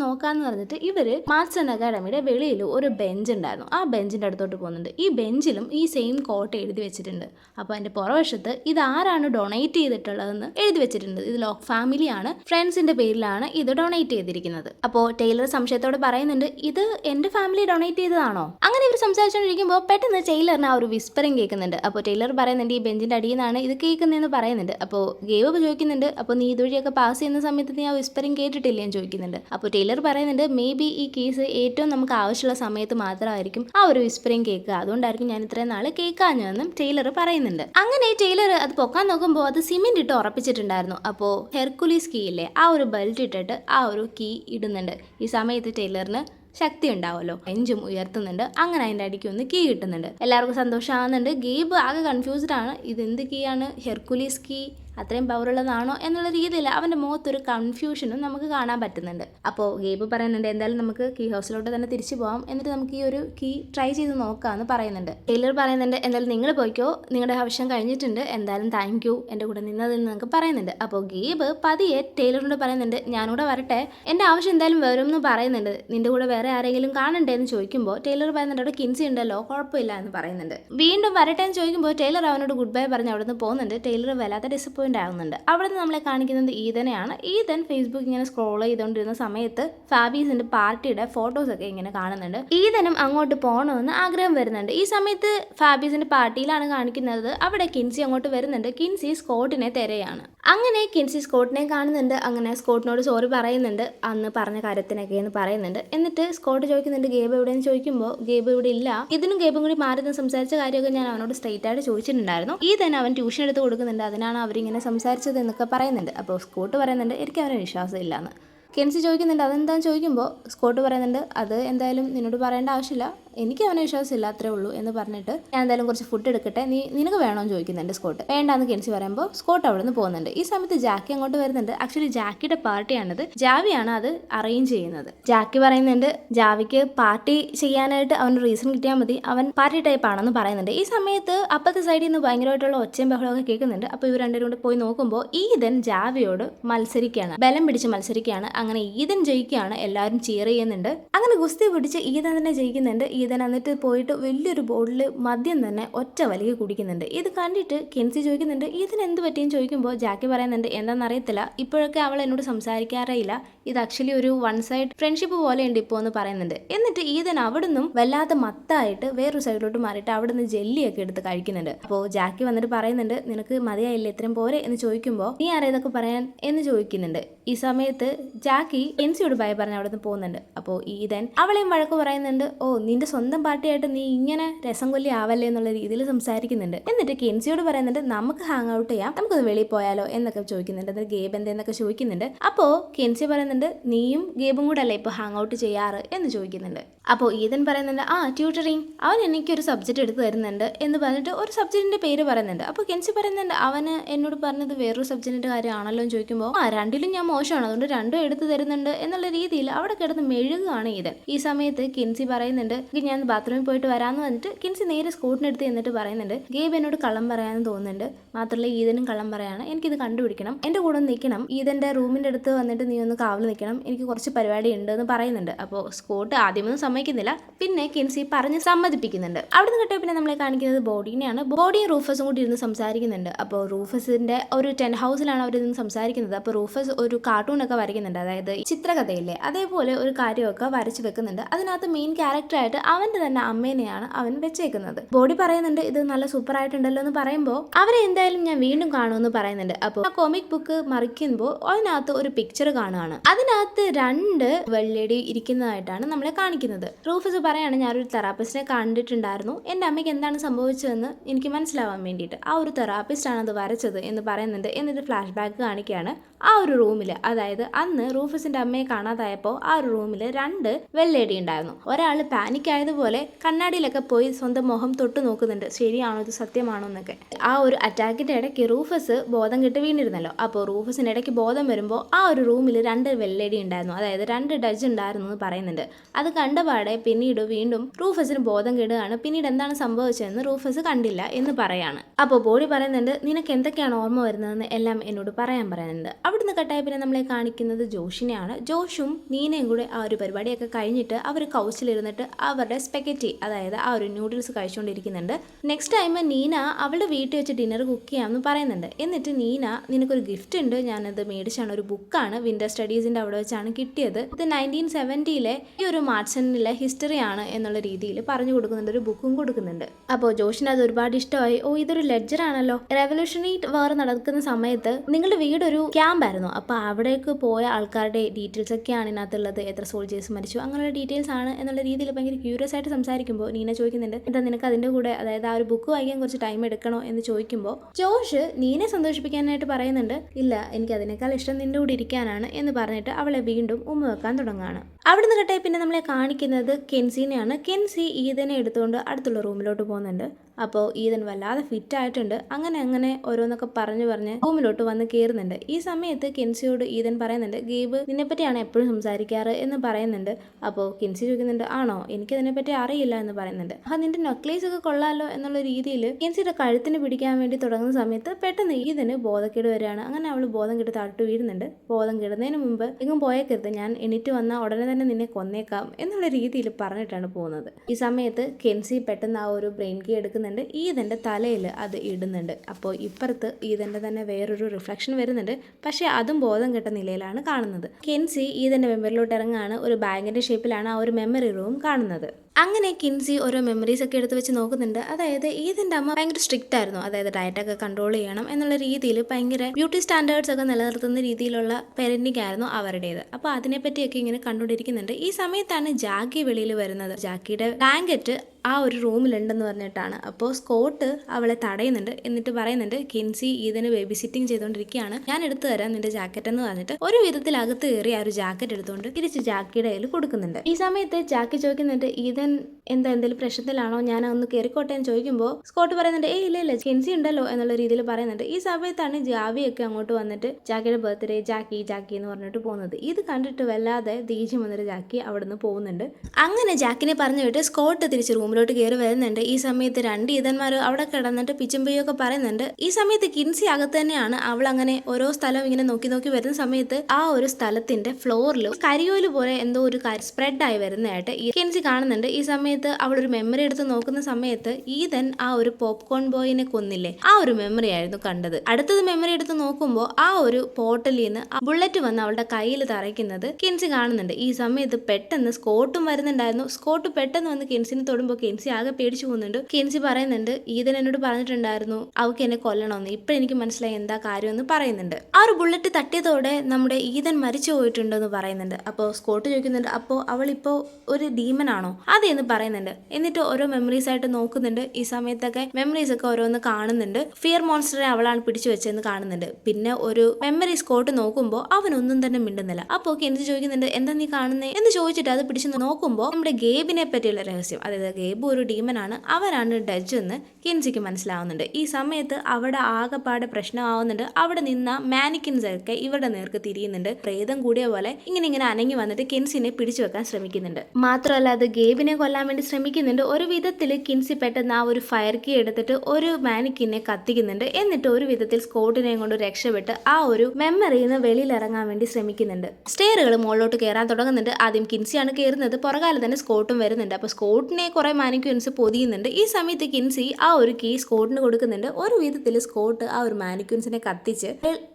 നോക്കാന്ന് പറഞ്ഞിട്ട് ഇവർ മാർസൺ അക്കാഡമിയുടെ വെളിയിൽ ഒരു ബെഞ്ച് ഉണ്ടായിരുന്നു. ആ ബെഞ്ചിന്റെ അടുത്തോട്ട് പോകുന്നുണ്ട്. ഈ ബെഞ്ചിലും ഈ സെയിം കോട്ട് എഴുതി വെച്ചിട്ടുണ്ട്. അപ്പോൾ അതിന്റെ പുറവശത്ത് ആരാണ് ഡൊണേറ്റ് ചെയ്തിട്ടുള്ളതെന്ന് എഴുതി വെച്ചിട്ടുണ്ട്. ഇത് ലോക്ക് ഫാമിലിയാണ് ഫ്രണ്ട്സിന്റെ പേരിലാണ് ഇത് ഡൊണേറ്റ് ചെയ്തിരിക്കുന്നത്. അപ്പോൾ ടൈലർ സംശയത്തോട് പറയുന്നുണ്ട് ഇത് എന്റെ ഫാമിലി ഡൊണേറ്റ് ചെയ്തതാണോ? അങ്ങനെ ഇവർ സംസാരിച്ചുകൊണ്ടിരിക്കുമ്പോൾ പെട്ടെന്ന് ടൈലറിന് ആ ഒരു വിസ്പറിങ് കേൾക്കുന്നുണ്ട്. അപ്പോൾ ടൈലർ പറയുന്നുണ്ട് ഈ ബെഞ്ചിന്റെ അടിയിൽ നിന്നാണ് ഇത് കേൾക്കുന്നതെന്ന് പറയുന്നുണ്ട്. അപ്പോൾ ഗേവ് ചോദിക്കുന്നുണ്ട് അപ്പോൾ നീ ഇതുവഴിയൊക്കെ പാസ് ചെയ്യുന്ന സമയത്ത് നീ ആ വിസ്പറിങ് കേട്ടിട്ടില്ലേ? എന്ന് ചോദിക്കുന്നുണ്ട്. അപ്പോൾ ടൈലർ പറയുന്നുണ്ട് മേ ബി ഈ കേസ് ഏറ്റവും നമുക്ക് ആവശ്യമുള്ള സമയത്ത് മാത്രമായിരിക്കും ആ ഒരു വിസ്പറിങ് കേൾക്കുക. അതുകൊണ്ടായിരിക്കും ഞാൻ ഇത്രയും നാൾ കേൾക്കാഞ്ഞതെന്നും ടൈലർ പറയുന്നുണ്ട്. അങ്ങനെ ടൈലർ അത് പൊക്കാൻ നോക്കുമ്പോൾ അത് സിമെന്റ് ഇട്ട് ഉറപ്പിച്ചിട്ടുണ്ടായിരുന്നു. അപ്പോൾ ഹെർക്കുലീസ് കീ ഇല്ലേ ആ ഒരു ബെൽറ്റ് ഇട്ടിട്ട് ആ ഒരു കീ ഇടുന്നുണ്ട്. ഈ സമയത്ത് ടൈലറിന് ശക്തി ഉണ്ടാവുമല്ലോ. എഞ്ചും ഉയർത്തുന്നുണ്ട്. അങ്ങനെ അതിന്റെ അടിക്ക് ഒന്ന് കീ കിട്ടുന്നുണ്ട്. എല്ലാവർക്കും സന്തോഷമാകുന്നുണ്ട്. ഗീബ് ആകെ കൺഫ്യൂസ്ഡ് ആണ്. ഇത് എന്ത് കീ ആണ് ഹെർക്കുലീസ് കീ? അത്രയും പവറുള്ളതാണോ എന്നുള്ള രീതിയിൽ അവന്റെ മുഖത്തൊരു കൺഫ്യൂഷനും നമുക്ക് കാണാൻ പറ്റുന്നുണ്ട്. അപ്പോൾ ഗേബ് പറയുന്നുണ്ട് എന്തായാലും നമുക്ക് കീ ഹൗസിലോട്ട് തന്നെ തിരിച്ചു പോകാം എന്നിട്ട് നമുക്ക് ഈ ഒരു കീ ട്രൈ ചെയ്ത് നോക്കാമെന്ന് പറയുന്നുണ്ട്. ടൈലർ പറയുന്നുണ്ട് എന്തായാലും നിങ്ങൾ പോയിക്കോ. നിങ്ങളുടെ ആവശ്യം കഴിഞ്ഞിട്ടുണ്ട്. എന്തായാലും താങ്ക് യു എന്റെ കൂടെ നിന്നതിൽ നിങ്ങൾക്ക് പറയുന്നുണ്ട്. അപ്പോൾ ഗേബ് പതിയെ ടൈലറിനോട് പറയുന്നുണ്ട് ഞാനിവിടെ വരട്ടെ. എന്റെ ആവശ്യം എന്തായാലും വരും എന്ന് പറയുന്നുണ്ട്. നിന്റെ കൂടെ വേറെ ആരെങ്കിലും കാണണ്ടേ? എന്ന് ചോദിക്കുമ്പോൾ ടൈലർ പറയുന്നുണ്ട് അവിടെ കിൻസി ഉണ്ടല്ലോ. കുഴപ്പമില്ല. എന്ന് പറയുന്നുണ്ട്. വീണ്ടും വരട്ടെ എന്ന് ചോദിക്കുമ്പോൾ ടൈലർ അവനോട് ഗുഡ് ബൈ പറഞ്ഞ് അവിടെ നിന്ന് പോകുന്നുണ്ട്. ടൈലർ വല്ലാത്ത ഡിസപ്പോയിന്റ് ആകുന്നുണ്ട് അവിടെ നിന്ന് നമ്മളെ കാണിക്കുന്നത് ഈതനെയാണ്. ഈതൻ ഫേസ്ബുക്ക് ഇങ്ങനെ സ്ക്രോൾ ചെയ്തുകൊണ്ടിരുന്ന സമയത്ത് ഫാബീസിന്റെ പാർട്ടിയുടെ ഫോട്ടോസ് ഒക്കെ ഇങ്ങനെ കാണുന്നുണ്ട്. ഈതനും അങ്ങോട്ട് പോകണമെന്ന് ആഗ്രഹം വരുന്നുണ്ട്. ഈ സമയത്ത് ഫാബീസിന്റെ പാർട്ടിയിലാണ് കാണിക്കുന്നത്. അവിടെ കിൻസി അങ്ങോട്ട് വരുന്നുണ്ട്. കിൻസി സ്കോട്ടിനെ തിരയാണ്. അങ്ങനെ കിൻസി സ്കോട്ടിനെ കാണുന്നുണ്ട്. അങ്ങനെ സ്കോട്ടിനോട് സോറി പറയുന്നുണ്ട്. അന്ന് പറഞ്ഞ കാര്യത്തിനൊക്കെ എന്ന് പറയുന്നുണ്ട്. എന്നിട്ട് സ്കോട്ട് ചോദിക്കുന്നുണ്ട് ഗേബ് എവിടെയെന്ന് ചോദിക്കുമ്പോൾ ഗേബ് ഇവിടെ ഇല്ല. ഇതിനും ഗേബും കൂടി മാറി സംസാരിച്ച കാര്യമൊക്കെ ഞാൻ അവനോട് സ്ട്രേറ്റ് ആയിട്ട് ചോദിച്ചിട്ടുണ്ടായിരുന്നു. ഈ തന്നെ അവൻ ട്യൂഷൻ എടുത്ത് കൊടുക്കുന്നുണ്ട്. അതിനാണ് അവരിങ്ങനെ സംസാരിച്ചത് എന്നൊക്കെ പറയുന്നുണ്ട്. അപ്പോൾ സ്കോട്ട് പറയുന്നുണ്ട്. എനിക്ക് അവനെ വിശ്വാസമില്ല എന്ന് കെൻസി ചോദിക്കുന്നുണ്ട്. അതെന്താന്ന് ചോദിക്കുമ്പോൾ സ്കോട്ട് പറയുന്നുണ്ട്. അത് എന്തായാലും നിന്നോട് പറയേണ്ട ആവശ്യമില്ല. എനിക്ക് അവനെ വിശ്വാസമില്ല അത്രേ ഉള്ളൂ എന്ന് പറഞ്ഞിട്ട് ഞാൻ എന്തായാലും കുറച്ച് ഫുഡ് എടുക്കട്ടെ. നീ നിനക്ക് വേണമെന്ന് ചോദിക്കുന്നുണ്ട് സ്കോട്ട്. വേണ്ടാന്ന് കെൻസി പറയുമ്പോൾ സ്കോട്ട് അവിടെ നിന്ന് പോകുന്നുണ്ട്. ഈ സമയത്ത് ജാക്കി അങ്ങോട്ട് വരുന്നുണ്ട്. ആക്ച്വലി ജാക്കിയുടെ പാർട്ടിയാണിത്. ജാവിയാണ് അത് അറേഞ്ച് ചെയ്യുന്നത്. ജാക്കി പറയുന്നുണ്ട് ജാവിക്ക് പാർട്ടി ചെയ്യാനായിട്ട് അവന് റീസൺ കിട്ടിയാൽ മതി. അവൻ പാർട്ടി ടൈപ്പ് ആണെന്ന് പറയുന്നുണ്ട്. ഈ സമയത്ത് അപ്പത്തെ സൈഡിൽ നിന്ന് ഭയങ്കരമായിട്ടുള്ള ഒച്ചയും ബഹളമൊക്കെ കേൾക്കുന്നുണ്ട്. അപ്പോൾ ഇവർ രണ്ടുപേരും കൂടെ പോയി നോക്കുമ്പോൾ ഈദൻ ജാവിയോട് മത്സരിക്കുകയാണ്. ബലം പിടിച്ച് മത്സരിക്കുകയാണ്. അങ്ങനെ ഈദൻ ജയിക്കുകയാണ്. എല്ലാവരും ചിയർ ചെയ്യുന്നുണ്ട്. അങ്ങനെ ഗുസ്തി പിടിച്ച് ഈദൻ തന്നെ ജയിക്കുന്നുണ്ട്. ഈദൻ എന്നിട്ട് പോയിട്ട് വലിയൊരു ബോർഡിൽ മദ്യം തന്നെ ഒറ്റ വലിയ കുടിക്കുന്നുണ്ട്. ഇത് കണ്ടിട്ട് കെൻസി ചോദിക്കുന്നുണ്ട് ഇതിനെന്ത് പറ്റിയെന്ന് ചോദിക്കുമ്പോൾ ജാക്കി പറയുന്നുണ്ട് എന്താണെന്ന് അറിയത്തില്ല. ഇപ്പോഴൊക്കെ അവൾ എന്നോട് സംസാരിക്കാറേ ഇല്ല. ഇത് ആക്ച്വലി ഒരു വൺ സൈഡ് ഫ്രണ്ട്ഷിപ്പ് പോലെയുണ്ട് ഇപ്പോൾ എന്ന് പറയുന്നുണ്ട്. എന്നിട്ട് ഈദൻ അവിടുന്നും വല്ലാതെ മത്തായിട്ട് വേറൊരു സൈഡിലോട്ട് മാറിയിട്ട് അവിടുന്ന് ജെല്ലിയൊക്കെ എടുത്ത് കഴിക്കുന്നുണ്ട്. അപ്പോൾ ജാക്കി വന്നിട്ട് പറയുന്നുണ്ട് നിനക്ക് മതിയായില്ല ഇത്രയും പോരെ എന്ന് ചോദിക്കുമ്പോൾ നീ ആരാ ഇതൊക്കെ പറയാൻ? എന്ന് ചോദിക്കുന്നുണ്ട്. ഈ സമയത്ത് ജാക്കി എൻസിയോട് ഭയ പറഞ്ഞ് അവിടെ നിന്ന് പോകുന്നുണ്ട്. അപ്പോൾ ഈദൻ അവളെയും വഴക്ക് പറയുന്നുണ്ട് ഓ നിന്റെ സ്വന്തം പാർട്ടിയായിട്ട് നീ ഇങ്ങനെ രസം കൊല്ലി ആവല്ലേ എന്നുള്ള രീതിയിൽ സംസാരിക്കുന്നുണ്ട്. എന്നിട്ട് കെൻസിയോട് പറയുന്നുണ്ട് നമുക്ക് ഹാങ് ഔട്ട് ചെയ്യാം നമുക്കത് വെളിയിൽ പോയാലോ? എന്നൊക്കെ ചോദിക്കുന്നുണ്ട്. എന്നിട്ട് ഗേബ് എന്തെന്നൊക്കെ ചോദിക്കുന്നുണ്ട്. അപ്പോൾ കെൻസി പറയുന്നുണ്ട് നീയും ഗേബും കൂടെ അല്ലേ ഇപ്പോൾ ഹാങ് ഔട്ട് ചെയ്യാറ്? എന്ന് ചോദിക്കുന്നുണ്ട്. അപ്പോൾ ഈദൻ പറയുന്നുണ്ട് ആ ട്യൂട്ടറിങ് അവൻ എനിക്കൊരു സബ്ജക്റ്റ് എടുത്ത് തരുന്നുണ്ട് എന്ന് പറഞ്ഞിട്ട് ഒരു സബ്ജക്റ്റിന്റെ പേര് പറയുന്നുണ്ട്. അപ്പോൾ കെൻസി പറയുന്നുണ്ട് അവന് എന്നോട് പറഞ്ഞത് വേറൊരു സബ്ജക്റ്റിന്റെ കാര്യമാണല്ലോ? എന്ന് ചോദിക്കുമ്പോൾ ആ രണ്ടിലും ഞാൻ മോശമാണ്. അതുകൊണ്ട് രണ്ടും എടുത്തു തരുന്നുണ്ട് എന്നുള്ള രീതിയിൽ അവിടെ കിടന്ന് മെഴുകുകയാണ് ഈദൻ ഈ സമയത്ത് കിൻസി പറയുന്നുണ്ട് "എങ്കി ഞാൻ ബാത്റൂമിൽ പോയിട്ട് വരാമെന്ന് പറഞ്ഞിട്ട് കിൻസി നേരെ സ്കൂട്ടിനെടുത്ത് എന്നിട്ട് പറയുന്നുണ്ട് ഗേബ് എന്നോട് കള്ളം പറയാമെന്ന് തോന്നുന്നുണ്ട്. മാത്രമല്ല ഈതനും കള്ളം പറയാണ്. എനിക്കിത് കണ്ടുപിടിക്കണം. എന്റെ കൂടെ നിൽക്കണം ഈദന്റെ റൂമിന്റെ അടുത്ത് വന്നിട്ട് നീ ഒന്ന് കാവൽ നിൽക്കണം എനിക്ക് കുറച്ച് പരിപാടി ഉണ്ട് എന്ന് പറയുന്നുണ്ട്. അപ്പോൾ സ്കോട്ട് ആദ്യമൊന്നും സമ്മതിക്കുന്നില്ല. പിന്നെ കിൻസി പറഞ്ഞ് സമ്മതിപ്പിക്കുന്നുണ്ട്. അവിടുന്ന് കിട്ടിയ പിന്നെ നമ്മളെ കാണിക്കുന്നത് ബോഡീനെയാണ്. ബോഡിയും റൂഫസും കൂടി ഇരുന്ന് സംസാരിക്കുന്നുണ്ട്. അപ്പോൾ റൂഫസിന്റെ ഒരു ടെൻ ഹൗസിലാണ് അവരിന്ന് സംസാരിക്കുന്നത്. അപ്പോൾ റൂഫസ് ഒരു കാർട്ടൂണൊക്കെ വരയ്ക്കുന്നുണ്ട്. അതായത് ചിത്രകഥയില്ലേ അതേപോലെ ഒരു കാര്യമൊക്കെ വരച്ചു വെക്കുന്നുണ്ട്. അതിനകത്ത് മെയിൻ ക്യാരക്ടറായിട്ട് അവന്റെ തന്നെ അമ്മേനെയാണ് അവൻ വെച്ചേക്കുന്നത്. ബോഡി പറയുന്നുണ്ട് ഇത് നല്ല സൂപ്പർ ആയിട്ടുണ്ടല്ലോ എന്ന് പറയുമ്പോൾ അവരെ എന്തായാലും ഞാൻ വീണ്ടും കാണുമെന്ന് പറയുന്നുണ്ട്. അപ്പോൾ ആ കോമിക് ബുക്ക് മറിക്കുമ്പോൾ അതിനകത്ത് ഒരു പിക്ചർ കാണുകയാണ് അതിനകത്ത് രണ്ട് വെള്ളടി ഇരിക്കുന്നതായിട്ടാണ് നമ്മളെ കാണിക്കുന്നത്. റൂഫസ് പറയാണ് ഞാനൊരു തെറാപ്പിസ്റ്റിനെ കണ്ടിട്ടുണ്ടായിരുന്നു. എന്റെ അമ്മയ്ക്ക് എന്താണ് സംഭവിച്ചതെന്ന് എനിക്ക് മനസ്സിലാവാൻ വേണ്ടിയിട്ട്. ആ ഒരു തെറാപ്പിസ്റ്റ് ആണ് അത് വരച്ചത് എന്ന് പറയുന്നുണ്ട്. എന്നിട്ട് ഫ്ലാഷ് ബാക്ക് കാണിക്കുകയാണ് ആ ഒരു റൂമിൽ അതായത് അന്ന് റൂഫസിന്റെ അമ്മയെ കാണാതായപ്പോൾ ആ ഒരു റൂമിൽ രണ്ട് വെള്ളേടി ഉണ്ടായിരുന്നു. ഒരാൾ പാനിക് ആയതുപോലെ കണ്ണാടിയിലൊക്കെ പോയി സ്വന്തം മുഖം തൊട്ട് നോക്കുന്നുണ്ട്. ശരിയാണോ ഇത് സത്യമാണോ എന്നൊക്കെ. ആ ഒരു അറ്റാക്കിന്റെ ഇടയ്ക്ക് റൂഫസ് ബോധം കെട്ട് വീണിരുന്നല്ലോ. അപ്പോൾ റൂഫസിന്റെ ഇടയ്ക്ക് ബോധം വരുമ്പോൾ ആ ഒരു റൂമിൽ രണ്ട് വെള്ളേടി ഉണ്ടായിരുന്നു. അതായത് രണ്ട് ഡജ് ഉണ്ടായിരുന്നു എന്ന് പറയുന്നുണ്ട്. അത് കണ്ടപാടെ പിന്നീട് വീണ്ടും റൂഫസിന് ബോധം കെടുകയാണ്. പിന്നീട് എന്താണ് സംഭവിച്ചതെന്ന് റൂഫസ് കണ്ടില്ല എന്ന് പറയാണ്. അപ്പോൾ ബോഡി പറയുന്നുണ്ട് നിനക്ക് എന്തൊക്കെയാണ് ഓർമ്മ വരുന്നതെന്ന് എല്ലാം എന്നോട് പറയാൻ പറയുന്നുണ്ട്. അവിടുന്ന് കട്ടായ പിന്നെ നമ്മളെ കാണിക്കുന്നത് ജോഷിനെയാണ്. ജോഷും നീനയും കൂടെ ആ ഒരു പരിപാടിയൊക്കെ കഴിഞ്ഞിട്ട് അവർ കൗച്ചിലിരുന്നിട്ട് അവരുടെ സ്പെക്കറ്റി അതായത് ആ ഒരു നൂഡിൽസ് കഴിച്ചുകൊണ്ടിരിക്കുന്നുണ്ട് നെക്സ്റ്റ് ടൈം നീന അവളുടെ വീട്ടിൽ വെച്ച് ഡിന്നർ കുക്ക് ചെയ്യാമെന്ന് പറയുന്നുണ്ട്. എന്നിട്ട് നീന നിനക്കൊരു ഗിഫ്റ്റ് ഉണ്ട്. ഞാനത് മേടിച്ചാണ്. ഒരു ബുക്കാണ് വിന്റർ സ്റ്റഡീസിന്റെ അവിടെ വെച്ചാണ് കിട്ടിയത്. ഇത് നയന്റീൻ സെവന്റിയിലെ ഈ ഒരു മാർച്ചനിലെ ഹിസ്റ്ററിയാണ് എന്നുള്ള രീതിയിൽ പറഞ്ഞു കൊടുക്കുന്നുണ്ട്. ഒരു ബുക്കും കൊടുക്കുന്നുണ്ട്. അപ്പോൾ ജോഷിന് അത് ഒരുപാട് ഇഷ്ടമായി. ഓ ഇതൊരു ലെഡ്ജർ ആണല്ലോ. റെവല്യൂഷണറി വാർ നടക്കുന്ന സമയത്ത് നിങ്ങളുടെ വീടൊരു ക്യാമ്പായിരുന്നു അപ്പോൾ അവിടേക്ക് പോയ ആൾക്കാരുടെ ഡീറ്റെയിൽസ് ഒക്കെയാണ് ഇതിനകത്തുള്ളത്. എത്ര സോൾജേഴ്സ് മരിച്ചു അങ്ങനെയുള്ള ഡീറ്റെയിൽസ് ആണ് എന്നുള്ള രീതിയിൽ ഭയങ്കര ക്യൂരിയസ് ആയിട്ട് സംസാരിക്കുമ്പോൾ നീന ചോദിക്കുന്നുണ്ട് എന്താ നിനക്ക് അതിന്റെ കൂടെ അതായത് ആ ഒരു ബുക്ക് വായിക്കാൻ കുറച്ച് ടൈം എടുക്കണോ എന്ന് ചോദിക്കുമ്പോൾ ജോഷ് നീനെ സന്തോഷിപ്പിക്കാനായിട്ട് പറയുന്നുണ്ട് ഇല്ല എനിക്ക് അതിനേക്കാൾ ഇഷ്ടം നിന്റെ കൂടെ ഇരിക്കാനാണ് എന്ന് പറഞ്ഞിട്ട് അവളെ വീണ്ടും ഉമ്മ വെക്കാൻ തുടങ്ങുകയാണ് അവിടുന്ന് കട്ടെ പിന്നെ നമ്മളെ കാണിക്കുന്നത് കെൻസിനെയാണ്. കെൻസി ഈതനെ എടുത്തുകൊണ്ട് അടുത്തുള്ള റൂമിലോട്ട് പോകുന്നുണ്ട്. അപ്പോൾ ഈതൻ വല്ലാതെ ഫിറ്റ് ആയിട്ടുണ്ട്. അങ്ങനെ അങ്ങനെ ഓരോന്നൊക്കെ പറഞ്ഞു പറഞ്ഞ് റൂമിലോട്ട് വന്ന് കയറുന്നുണ്ട് ഈ സമയത്ത് കെൻസിയോട് ഈതൻ പറയുന്നുണ്ട് ഗേബ് നിന്നെപ്പറ്റിയാണ് എപ്പോഴും സംസാരിക്കാറ്? എന്ന് പറയുന്നുണ്ട്. അപ്പോൾ കെൻസി ചോദിക്കുന്നുണ്ട് ആണോ? എനിക്കതിനെപ്പറ്റി അറിയില്ല എന്ന് പറയുന്നുണ്ട്. ആ നിന്റെ നെക്ലേസ് ഒക്കെ കൊള്ളാലോ എന്നുള്ള രീതിയിൽ കെൻസിയുടെ കഴുത്തിന് പിടിക്കാൻ വേണ്ടി തുടങ്ങുന്ന സമയത്ത് പെട്ടെന്ന് ഈതന് ബോധക്കേട് വരികയാണ്. അങ്ങനെ അവൾ ബോധം കെട്ട് താഴ്ത്തു വീഴുന്നുണ്ട്. ബോധം കെടുന്നതിന് മുമ്പ് എങ്ങും പോയേക്കരുത് ഞാൻ എണീറ്റ് വന്ന ഉടനെ തന്നെ നിന്നെ കൊന്നേക്കാം എന്നുള്ള രീതിയിൽ പറഞ്ഞിട്ടാണ് പോകുന്നത്. ഈ സമയത്ത് കെൻസി പെട്ടെന്ന് ആ ഒരു ബ്രെയിൻ കീ എടുക്കുന്നുണ്ട് ഈതന്റെ തലയിൽ അത് ഇടുന്നുണ്ട്. അപ്പോൾ ഇപ്പുറത്ത് ഈതന്റെ തന്നെ വേറൊരു റിഫ്ലക്ഷൻ വരുന്നുണ്ട്. പക്ഷേ അതും ബോധം കെട്ട നിലയിലാണ് കാണുന്നത്. കെൻസി ഈതന്റെ മെമ്മറിയിലോട്ട് ഇറങ്ങാണ് ഒരു ബാഗിന്റെ ഷേപ്പിലാണ് ആ ഒരു മെമ്മറി റൂം കാണുന്നത്. അങ്ങനെ കിൻസി ഓരോ മെമ്മറീസ് ഒക്കെ എടുത്ത് വെച്ച് നോക്കുന്നുണ്ട്. അതായത് ഈതിന്റെ അമ്മ ഭയങ്കര സ്ട്രിക്റ്റ് ആയിരുന്നു. അതായത് ഡയറ്റൊക്കെ കൺട്രോൾ ചെയ്യണം എന്നുള്ള രീതിയിൽ ഭയങ്കര ബ്യൂട്ടി സ്റ്റാൻഡേർഡ്സ് ഒക്കെ നിലനിർത്തുന്ന രീതിയിലുള്ള പെരന്റിങ് ആയിരുന്നു അവരുടേത്. അപ്പോൾ അതിനെപ്പറ്റിയൊക്കെ ഇങ്ങനെ കണ്ടുകൊണ്ടിരിക്കുന്നുണ്ട്. ഈ സമയത്താണ് ജാക്കി വെളിയിൽ വരുന്നത്. ജാക്കിയുടെ ബ്ലാങ്കറ്റ് ആ ഒരു റൂമിലുണ്ടെന്ന് പറഞ്ഞിട്ടാണ്. അപ്പോൾ സ്കോട്ട് അവളെ തടയുന്നുണ്ട്. എന്നിട്ട് പറയുന്നുണ്ട് കിൻസി ഇതിന് ബേബി സിറ്റിംഗ് ചെയ്തുകൊണ്ടിരിക്കുകയാണ് ഞാൻ എടുത്തു തരാം നിന്റെ ജാക്കറ്റ് എന്ന് പറഞ്ഞിട്ട്. ഒരു വിധത്തിൽ അകത്ത് കയറി ആ ഒരു ജാക്കറ്റ് എടുത്തുകൊണ്ട് തിരിച്ച് ജാക്കിയുടെ കയ്യിൽ കൊടുക്കുന്നുണ്ട്. ഈ സമയത്ത് ജാക്കി ചോദിക്കുന്നുണ്ട് ഈതൻ എന്താ എന്തെങ്കിലും പ്രശ്നത്തിലാണോ? ഞാൻ ഒന്ന് കയറിക്കോട്ടെ എന്ന് ചോദിക്കുമ്പോൾ സ്കോട്ട് പറയുന്നുണ്ട് ഏയ് ഇല്ല ഇല്ല. കിൻസി ഉണ്ടല്ലോ എന്നുള്ള രീതിയിൽ പറയുന്നുണ്ട്. ഈ സമയത്താണ് ജാവിയൊക്കെ അങ്ങോട്ട് വന്നിട്ട് ജാക്കിയുടെ ബർത്ത്ഡേ ജാക്കി ജാക്കി എന്ന് പറഞ്ഞിട്ട് പോകുന്നത്. ഇത് കണ്ടിട്ട് വല്ലാതെ ദേഷ്യം വന്നൊരു ജാക്കി അവിടെ നിന്ന് പോകുന്നുണ്ട്. അങ്ങനെ ജാക്കിനെ പറഞ്ഞു വിട്ട് സ്കോട്ട് തിരിച്ച് റൂമിലോട്ട് കയറി വരുന്നുണ്ട്. ഈ സമയത്ത് രണ്ട് ഈതന്മാർ അവിടെ കിടന്നിട്ട് പിച്ചുമ്പയൊക്കെ പറയുന്നുണ്ട്. ഈ സമയത്ത് കിൻസി അകത്ത് തന്നെയാണ്. അവൾ അങ്ങനെ ഓരോ സ്ഥലം ഇങ്ങനെ നോക്കി നോക്കി വരുന്ന സമയത്ത് ആ ഒരു സ്ഥലത്തിന്റെ ഫ്ലോറിൽ കരിയോൽ പോലെ എന്തോ ഒരു സ്പ്രെഡ് ആയി വരുന്നതായിട്ട് കിൻസി കാണുന്നുണ്ട്. ഈ സമയത്ത് അവൾ ഒരു മെമ്മറി എടുത്ത് നോക്കുന്ന സമയത്ത് ഈതൻ ആ ഒരു പോപ്കോൺ ബോയിനെ കൊന്നില്ലേ? ആ ഒരു മെമ്മറി ആയിരുന്നു കണ്ടത്. അടുത്തത് മെമ്മറി എടുത്ത് നോക്കുമ്പോൾ ആ ഒരു പോർട്ടലിൽ നിന്ന് ബുള്ളറ്റ് വന്ന് അവളുടെ കയ്യിൽ തറയ്ക്കുന്നത് കിൻസി കാണുന്നുണ്ട്. ഈ സമയത്ത് പെട്ടെന്ന് സ്കോട്ടും വരുന്നുണ്ടായിരുന്നു. സ്കോട്ട് പെട്ടെന്ന് വന്ന് കിൻസിനെ തൊടുമ്പോൾ കെൻസി ആകെ പേടിച്ചു പോകുന്നുണ്ട്. കെൻസി പറയുന്നുണ്ട് ഈതൻ എന്നോട് പറഞ്ഞിട്ടുണ്ടായിരുന്നു അവൾക്ക് എന്നെ കൊല്ലണമെന്ന്. ഇപ്പം എനിക്ക് മനസ്സിലായി എന്താ കാര്യമെന്ന് പറയുന്നുണ്ട്. ആ ഒരു ബുള്ളറ്റ് തട്ടിയതോടെ നമ്മുടെ ഈതൻ മരിച്ചു പോയിട്ടുണ്ടെന്ന് പറയുന്നുണ്ട്. അപ്പോൾ സ്കോട്ട് ചോദിക്കുന്നുണ്ട് അപ്പോൾ അവളിപ്പോൾ ഒരു ഡീമൻ ആണോ അതെ എന്ന് പറയുന്നുണ്ട്. എന്നിട്ട് ഓരോ മെമ്മറീസ് ആയിട്ട് നോക്കുന്നുണ്ട്. ഈ സമയത്തൊക്കെ മെമ്മറീസ് ഒക്കെ ഓരോന്ന് കാണുന്നുണ്ട്. ഫിയർ മോൺസ്റ്ററെ അവളാണ് പിടിച്ചു വെച്ചതെന്ന് കാണുന്നുണ്ട്. പിന്നെ ഒരു മെമ്മറി സ്കോട്ട് നോക്കുമ്പോൾ അവനൊന്നും തന്നെ മിണ്ടുന്നില്ല. അപ്പോൾ കെൻസി ചോദിക്കുന്നുണ്ട് എന്താ നീ കാണുന്നേ? എന്ന് ചോദിച്ചിട്ട് അത് പിടിച്ച് നോക്കുമ്പോൾ നമ്മുടെ ഗേബിനെ പറ്റിയുള്ള രഹസ്യം അതായത് ഗേബ് ഒരു ഡീമനാണ്. അവരാണ് ഡജ് എന്ന് കിൻസിക്ക് മനസ്സിലാവുന്നുണ്ട്. ഈ സമയത്ത് അവിടെ ആകെപ്പാടെ പ്രശ്നമാവുന്നുണ്ട്. അവിടെ നിന്ന മാനിക്കിൻസ് ഒക്കെ ഇവരുടെ നേർക്ക് തിരിയുന്നുണ്ട്. പ്രേതം കൂടിയ പോലെ ഇങ്ങനെ ഇങ്ങനെ അനങ്ങി വന്നിട്ട് കിൻസിനെ പിടിച്ചു വെക്കാൻ ശ്രമിക്കുന്നുണ്ട്. മാത്രമല്ല അത് ഗേബിനെ കൊല്ലാൻ വേണ്ടി ശ്രമിക്കുന്നുണ്ട്. ഒരു വിധത്തിൽ കിൻസി പെട്ടെന്ന് ആ ഒരു ഫയർ കീ എടുത്തിട്ട് ഒരു മാനിക്കിനെ കത്തിക്കുന്നുണ്ട്. എന്നിട്ട് ഒരു വിധത്തിൽ സ്കോട്ടിനെ കൊണ്ട് രക്ഷപ്പെട്ട് ആ ഒരു മെമ്മറിയിൽ നിന്ന് വെളിയിൽ ഇറങ്ങാൻ വേണ്ടി ശ്രമിക്കുന്നുണ്ട്. സ്റ്റെയറുകൾ മുകളിലോട്ട് കയറാൻ തുടങ്ങുന്നുണ്ട്. ആദ്യം കിൻസിയാണ് കയറുന്നത് പുറകാലം തന്നെ സ്കോട്ടും വരുന്നുണ്ട്. അപ്പോൾ സ്കോട്ടിനെ കുറെ മാനിക്യൂൻസ് പൊതിയുന്നുണ്ട്. ഈ സമയത്ത് കിൻസി ആ ഒരു കീ സ്കോട്ടിന് കൊടുക്കുന്നുണ്ട്. ഒരു വിധത്തിൽ സ്കോട്ട് ആ ഒരു മാനിക്യൂൻസിനെ കത്തിച്ച്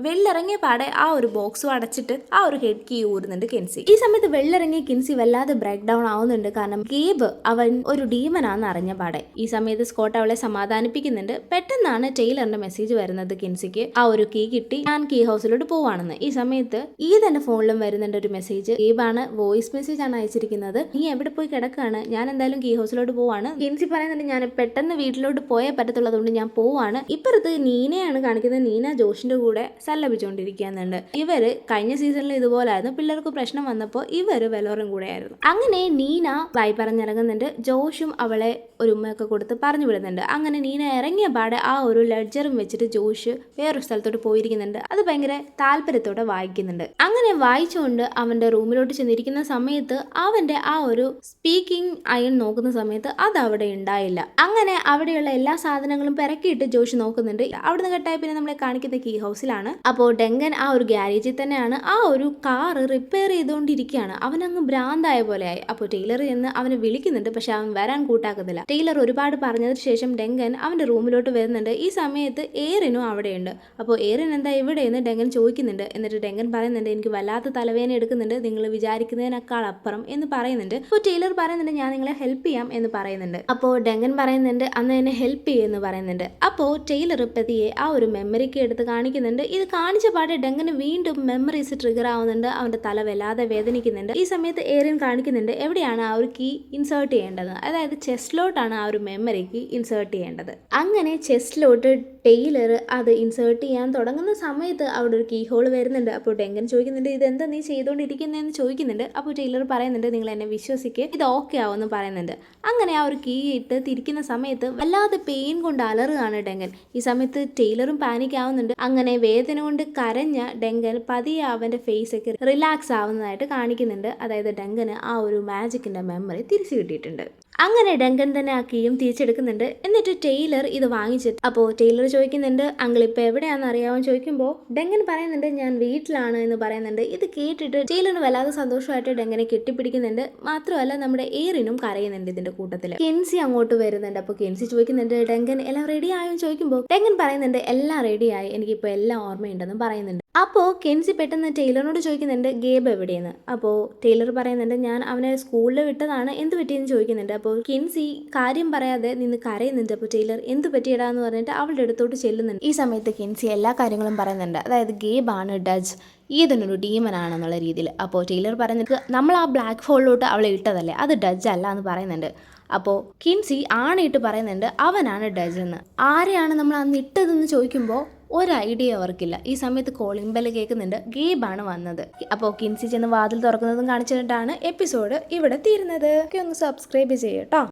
വെള്ളിറങ്ങിയ പാടെ ആ ഒരു ബോക്സ് അടച്ചിട്ട് ആ ഒരു ഹെഡ് കീ ഊരുന്നുണ്ട് കിൻസി. ഈ സമയത്ത് വെള്ളിറങ്ങിയ കിൻസി വല്ലാതെ ബ്രേക്ക് ഡൗൺ ആവുന്നുണ്ട്. കാരണം കേബ് അവൻ ഒരു ഡീമനാന്ന് അറിഞ്ഞ പാടെ. ഈ സമയത്ത് സ്കോട്ട് അവളെ സമാധാനിപ്പിക്കുന്നുണ്ട്. പെട്ടെന്നാണ് ടെയ്ലറിന്റെ മെസ്സേജ് വരുന്നത് കിൻസിക്ക്. ആ ഒരു കീ കിട്ടി. ഞാൻ കീ ഹൗസിലോട്ട് പോവാണെന്ന്. ഈ സമയത്ത് ഈ തന്നെ ഫോണിലും വരുന്നുണ്ട് ഒരു മെസ്സേജ്. കേബാണ് വോയിസ് മെസ്സേജ് ആണ് അയച്ചിരിക്കുന്നത്. നീ എവിടെ പോയി കിടക്കാണ്? ഞാൻ എന്തായാലും കീ ഹൗസിലോട്ട് പോവാണ്. കിൻസി പറയുന്നുണ്ട് ഞാൻ പെട്ടെന്ന് വീട്ടിലോട്ട് പോയേ പറ്റത്തുള്ളതുകൊണ്ട് ഞാൻ പോവാണ്. ഇപ്പുറത്ത് നീനയാണ് കാണിക്കുന്നത്. നീന ജോഷിന്റെ കൂടെ സല്ലപിച്ചുകൊണ്ടിരിക്കുന്നുണ്ട് ഇവർ കഴിഞ്ഞ സീസണിൽ ഇതുപോലായിരുന്നു. പിള്ളേർക്ക് പ്രശ്നം വന്നപ്പോൾ ഇവർ വെലോറും കൂടെ ആയിരുന്നു അങ്ങനെ നീന വായി പറഞ്ഞിറങ്ങുന്നുണ്ട് ജോഷും അവളെ ഒരു ഉമ്മയൊക്കെ കൊടുത്ത് പറഞ്ഞു വിടുന്നുണ്ട്. അങ്ങനെ നീന ഇറങ്ങിയ പാടെ ആ ഒരു ലെഡ്ജറും വെച്ചിട്ട് ജോഷ് വേറൊരു സ്ഥലത്തോട്ട് പോയിരിക്കുന്നുണ്ട്. അത് ഭയങ്കര താല്പര്യത്തോടെ വായിക്കുന്നുണ്ട്. അങ്ങനെ വായിച്ചുകൊണ്ട് അവന്റെ റൂമിലോട്ട് ചെന്നിരിക്കുന്ന സമയത്ത് അവന്റെ ആ ഒരു സ്പീക്കിംഗ് അയൺ നോക്കുന്ന സമയത്ത് അത് അവിടെ ഉണ്ടായില്ല. അങ്ങനെ അവിടെയുള്ള എല്ലാ സാധനങ്ങളും പെരക്കിയിട്ട് ജോഷി നോക്കുന്നുണ്ട്. അവിടുന്ന് കെട്ടായ പിന്നെ നമ്മളെ കാണിക്കുന്ന കീ ഹൗസിലാണ് അപ്പോൾ ഡെങ്കൻ ആ ഒരു ഗ്യാരേജിൽ തന്നെയാണ് ആ ഒരു കാർ റിപ്പയർ ചെയ്തുകൊണ്ടിരിക്കുകയാണ് അവനങ്ങ് ഭ്രാന്തായ പോലെയായി. അപ്പോൾ ടൈലർ എന്ന് അവനെ വിളിക്കുന്നുണ്ട് പക്ഷെ അവൻ വരാൻ കൂട്ടാക്കുന്നില്ല. ടൈലർ ഒരുപാട് പറഞ്ഞതിന് ശേഷം ഡെങ്കൻ അവന്റെ റൂമിലോട്ട് വരുന്നുണ്ട്. ഈ സമയത്ത് ഏറിനും അവിടെയുണ്ട്. അപ്പോൾ ഏറിൻ എന്താ ഇവിടെ എന്ന് ഡെങ്കൻ ചോദിക്കുന്നുണ്ട്. എന്നിട്ട് ഡെങ്കൻ പറയുന്നുണ്ട് എനിക്ക് വല്ലാത്ത തലവേദന എടുക്കുന്നുണ്ട്. നിങ്ങൾ വിചാരിക്കുന്നതിനേക്കാൾ അപ്പുറം എന്ന് പറയുന്നുണ്ട്. അപ്പോൾ ടൈലർ പറയുന്നുണ്ട് ഞാൻ നിങ്ങളെ ഹെൽപ്പ് ചെയ്യാം എന്ന് പറയുന്നുണ്ട്. അപ്പോൾ ഡെങ്കൻ പറയുന്നുണ്ട് അന്ന് എന്നെ ഹെൽപ്പ് ചെയ്യുമെന്ന് പറയുന്നുണ്ട്. അപ്പോൾ ടൈലർ പതിയെ ആ ഒരു മെമ്മറിക്ക് എടുത്ത് കാണിക്കുന്നുണ്ട്. ഇത് കാണിച്ച പാടെ ഡെങ്കന് വീണ്ടും മെമ്മറീസ് ട്രിഗർ ആവുന്നുണ്ട്. അവന്റെ തല വല്ലാതെ വേദനിക്കുന്നുണ്ട്. ഈ സമയത്ത് ഏറിയൻ കാണിക്കുന്നുണ്ട് എവിടെയാണ് ആ ഒരു കീ ഇൻസേർട്ട് ചെയ്യേണ്ടത്? അതായത് ചെസ്റ്റിലോട്ടാണ് ആ ഒരു മെമ്മറി കീ ഇൻസേർട്ട് ചെയ്യേണ്ടത്. അങ്ങനെ ചെസ്റ്റിലോട്ട് ടൈലർ അത് ഇൻസേർട്ട് ചെയ്യാൻ തുടങ്ങുന്ന സമയത്ത് അവിടെ ഒരു കീ ഹോൾ വരുന്നുണ്ട്. അപ്പോൾ ഡെങ്കൻ ചോദിക്കുന്നുണ്ട് ഇത് എന്താ നീ ചെയ്തുകൊണ്ടിരിക്കുന്നതെന്ന് ചോദിക്കുന്നുണ്ട്. അപ്പോൾ ടൈലർ പറയുന്നുണ്ട് നിങ്ങൾ എന്നെ വിശ്വസിക്കുക ഇത് ഓക്കെ ആവുമെന്ന് പറയുന്നുണ്ട്. അങ്ങനെ ആ ഒരു കീ ഇട്ട് തിരിക്കുന്ന സമയത്ത് വല്ലാതെ പെയിൻ കൊണ്ട് അലറുകയാണ് ഡെങ്കൻ ഈ സമയത്ത് ടെയിലറും പാനിക് ആവുന്നുണ്ട്. അങ്ങനെ വേദന കൊണ്ട് കരഞ്ഞ ഡെങ്കൻ പതിയെ അവന്റെ ഫേസ് ഒക്കെ റിലാക്സ് ആവുന്നതായിട്ട് കാണിക്കുന്നുണ്ട്. അതായത് ഡെങ്കന് ആ ഒരു മാജിക്കിന്റെ മെമ്മറി തിരിച്ചു കിട്ടിയിട്ടുണ്ട്. അങ്ങനെ ഡങ്കൻ തന്നെ ആ കീയും തിരിച്ചെടുക്കുന്നുണ്ട്. എന്നിട്ട് ടെയ്ലർ ഇത് വാങ്ങിച്ചിട്ട് അപ്പോൾ ടെയ്ലർ ചോദിക്കുന്നുണ്ട് അങ്കിൾ ഇപ്പോൾ എവിടെയാണെന്ന് അറിയാമെന്ന് ചോദിക്കുമ്പോൾ ഡങ്കൻ പറയുന്നുണ്ട് ഞാൻ വീട്ടിലാണ് എന്ന് പറയുന്നുണ്ട്. ഇത് കേട്ടിട്ട് ടെയ്ലറിന് വല്ലാതെ സന്തോഷമായിട്ട് ഡങ്കനെ കെട്ടിപ്പിടിക്കുന്നുണ്ട്. മാത്രമല്ല നമ്മുടെ എയറിനും കരയുന്നുണ്ട് ഇതിന്റെ കൂട്ടത്തിൽ കെൻസി അങ്ങോട്ട് വരുന്നുണ്ട്. അപ്പോൾ കെൻസി ചോദിക്കുന്നുണ്ട് ഡങ്കൻ എല്ലാം റെഡി ആയോ? ചോദിക്കുമ്പോൾ ഡങ്കൻ പറയുന്നുണ്ട് എല്ലാം റെഡിയായി എനിക്കിപ്പോൾ എല്ലാം ഓർമ്മയുണ്ടെന്നും പറയുന്നുണ്ട്. അപ്പോൾ കെൻസി പെട്ടെന്ന് ടൈലറിനോട് ചോദിക്കുന്നുണ്ട് ഗേബ് എവിടെയെന്ന്. അപ്പോൾ ടൈലർ പറയുന്നുണ്ട് ഞാൻ അവനെ സ്കൂളിൽ വിട്ടതാണ് എന്ത് പറ്റിയെന്ന് ചോദിക്കുന്നുണ്ട്. അപ്പോൾ കെൻസി കാര്യം പറയാതെ നിന്ന് കരയുന്നുണ്ട്. അപ്പോൾ ടൈലർ എന്ത് പറ്റിയടാന്ന് പറഞ്ഞിട്ട് അവളുടെ അടുത്തോട്ട് ചെല്ലുന്നുണ്ട്. ഈ സമയത്ത് കെൻസി എല്ലാ കാര്യങ്ങളും പറയുന്നുണ്ട്. അതായത് ഗേബ് ആണ് ഡജ് ഈ ഈതനൊരു ഡീമനാണെന്നുള്ള രീതിയിൽ. അപ്പോൾ ടൈലർ പറയുന്നത് നമ്മൾ ആ ബ്ലാക്ക് ഹോളിലോട്ട് അവളെ ഇട്ടതല്ലേ അത് ഡജ് അല്ല എന്ന് പറയുന്നുണ്ട്. അപ്പോൾ കിൻസി ആണിട്ട് പറയുന്നുണ്ട് അവനാണ് ഡജ് എന്ന്. ആരെയാണ് നമ്മൾ അന്ന് ഇട്ടതെന്ന് ചോദിക്കുമ്പോൾ ഒരു ഐഡിയ അവർക്കില്ല. ഈ സമയത്ത് കോളിംഗ് ബെല്ല് കേൾക്കുന്നുണ്ട്. ഗീബാണ് വന്നത്. അപ്പോൾ കിൻസി ചെന്ന് വാതിൽ തുറക്കുന്നതും കാണിച്ചിട്ടാണ് എപ്പിസോഡ് ഇവിടെ തീരുന്നത്. ഒക്കെ ഒന്ന് സബ്സ്ക്രൈബ് ചെയ്യട്ടോ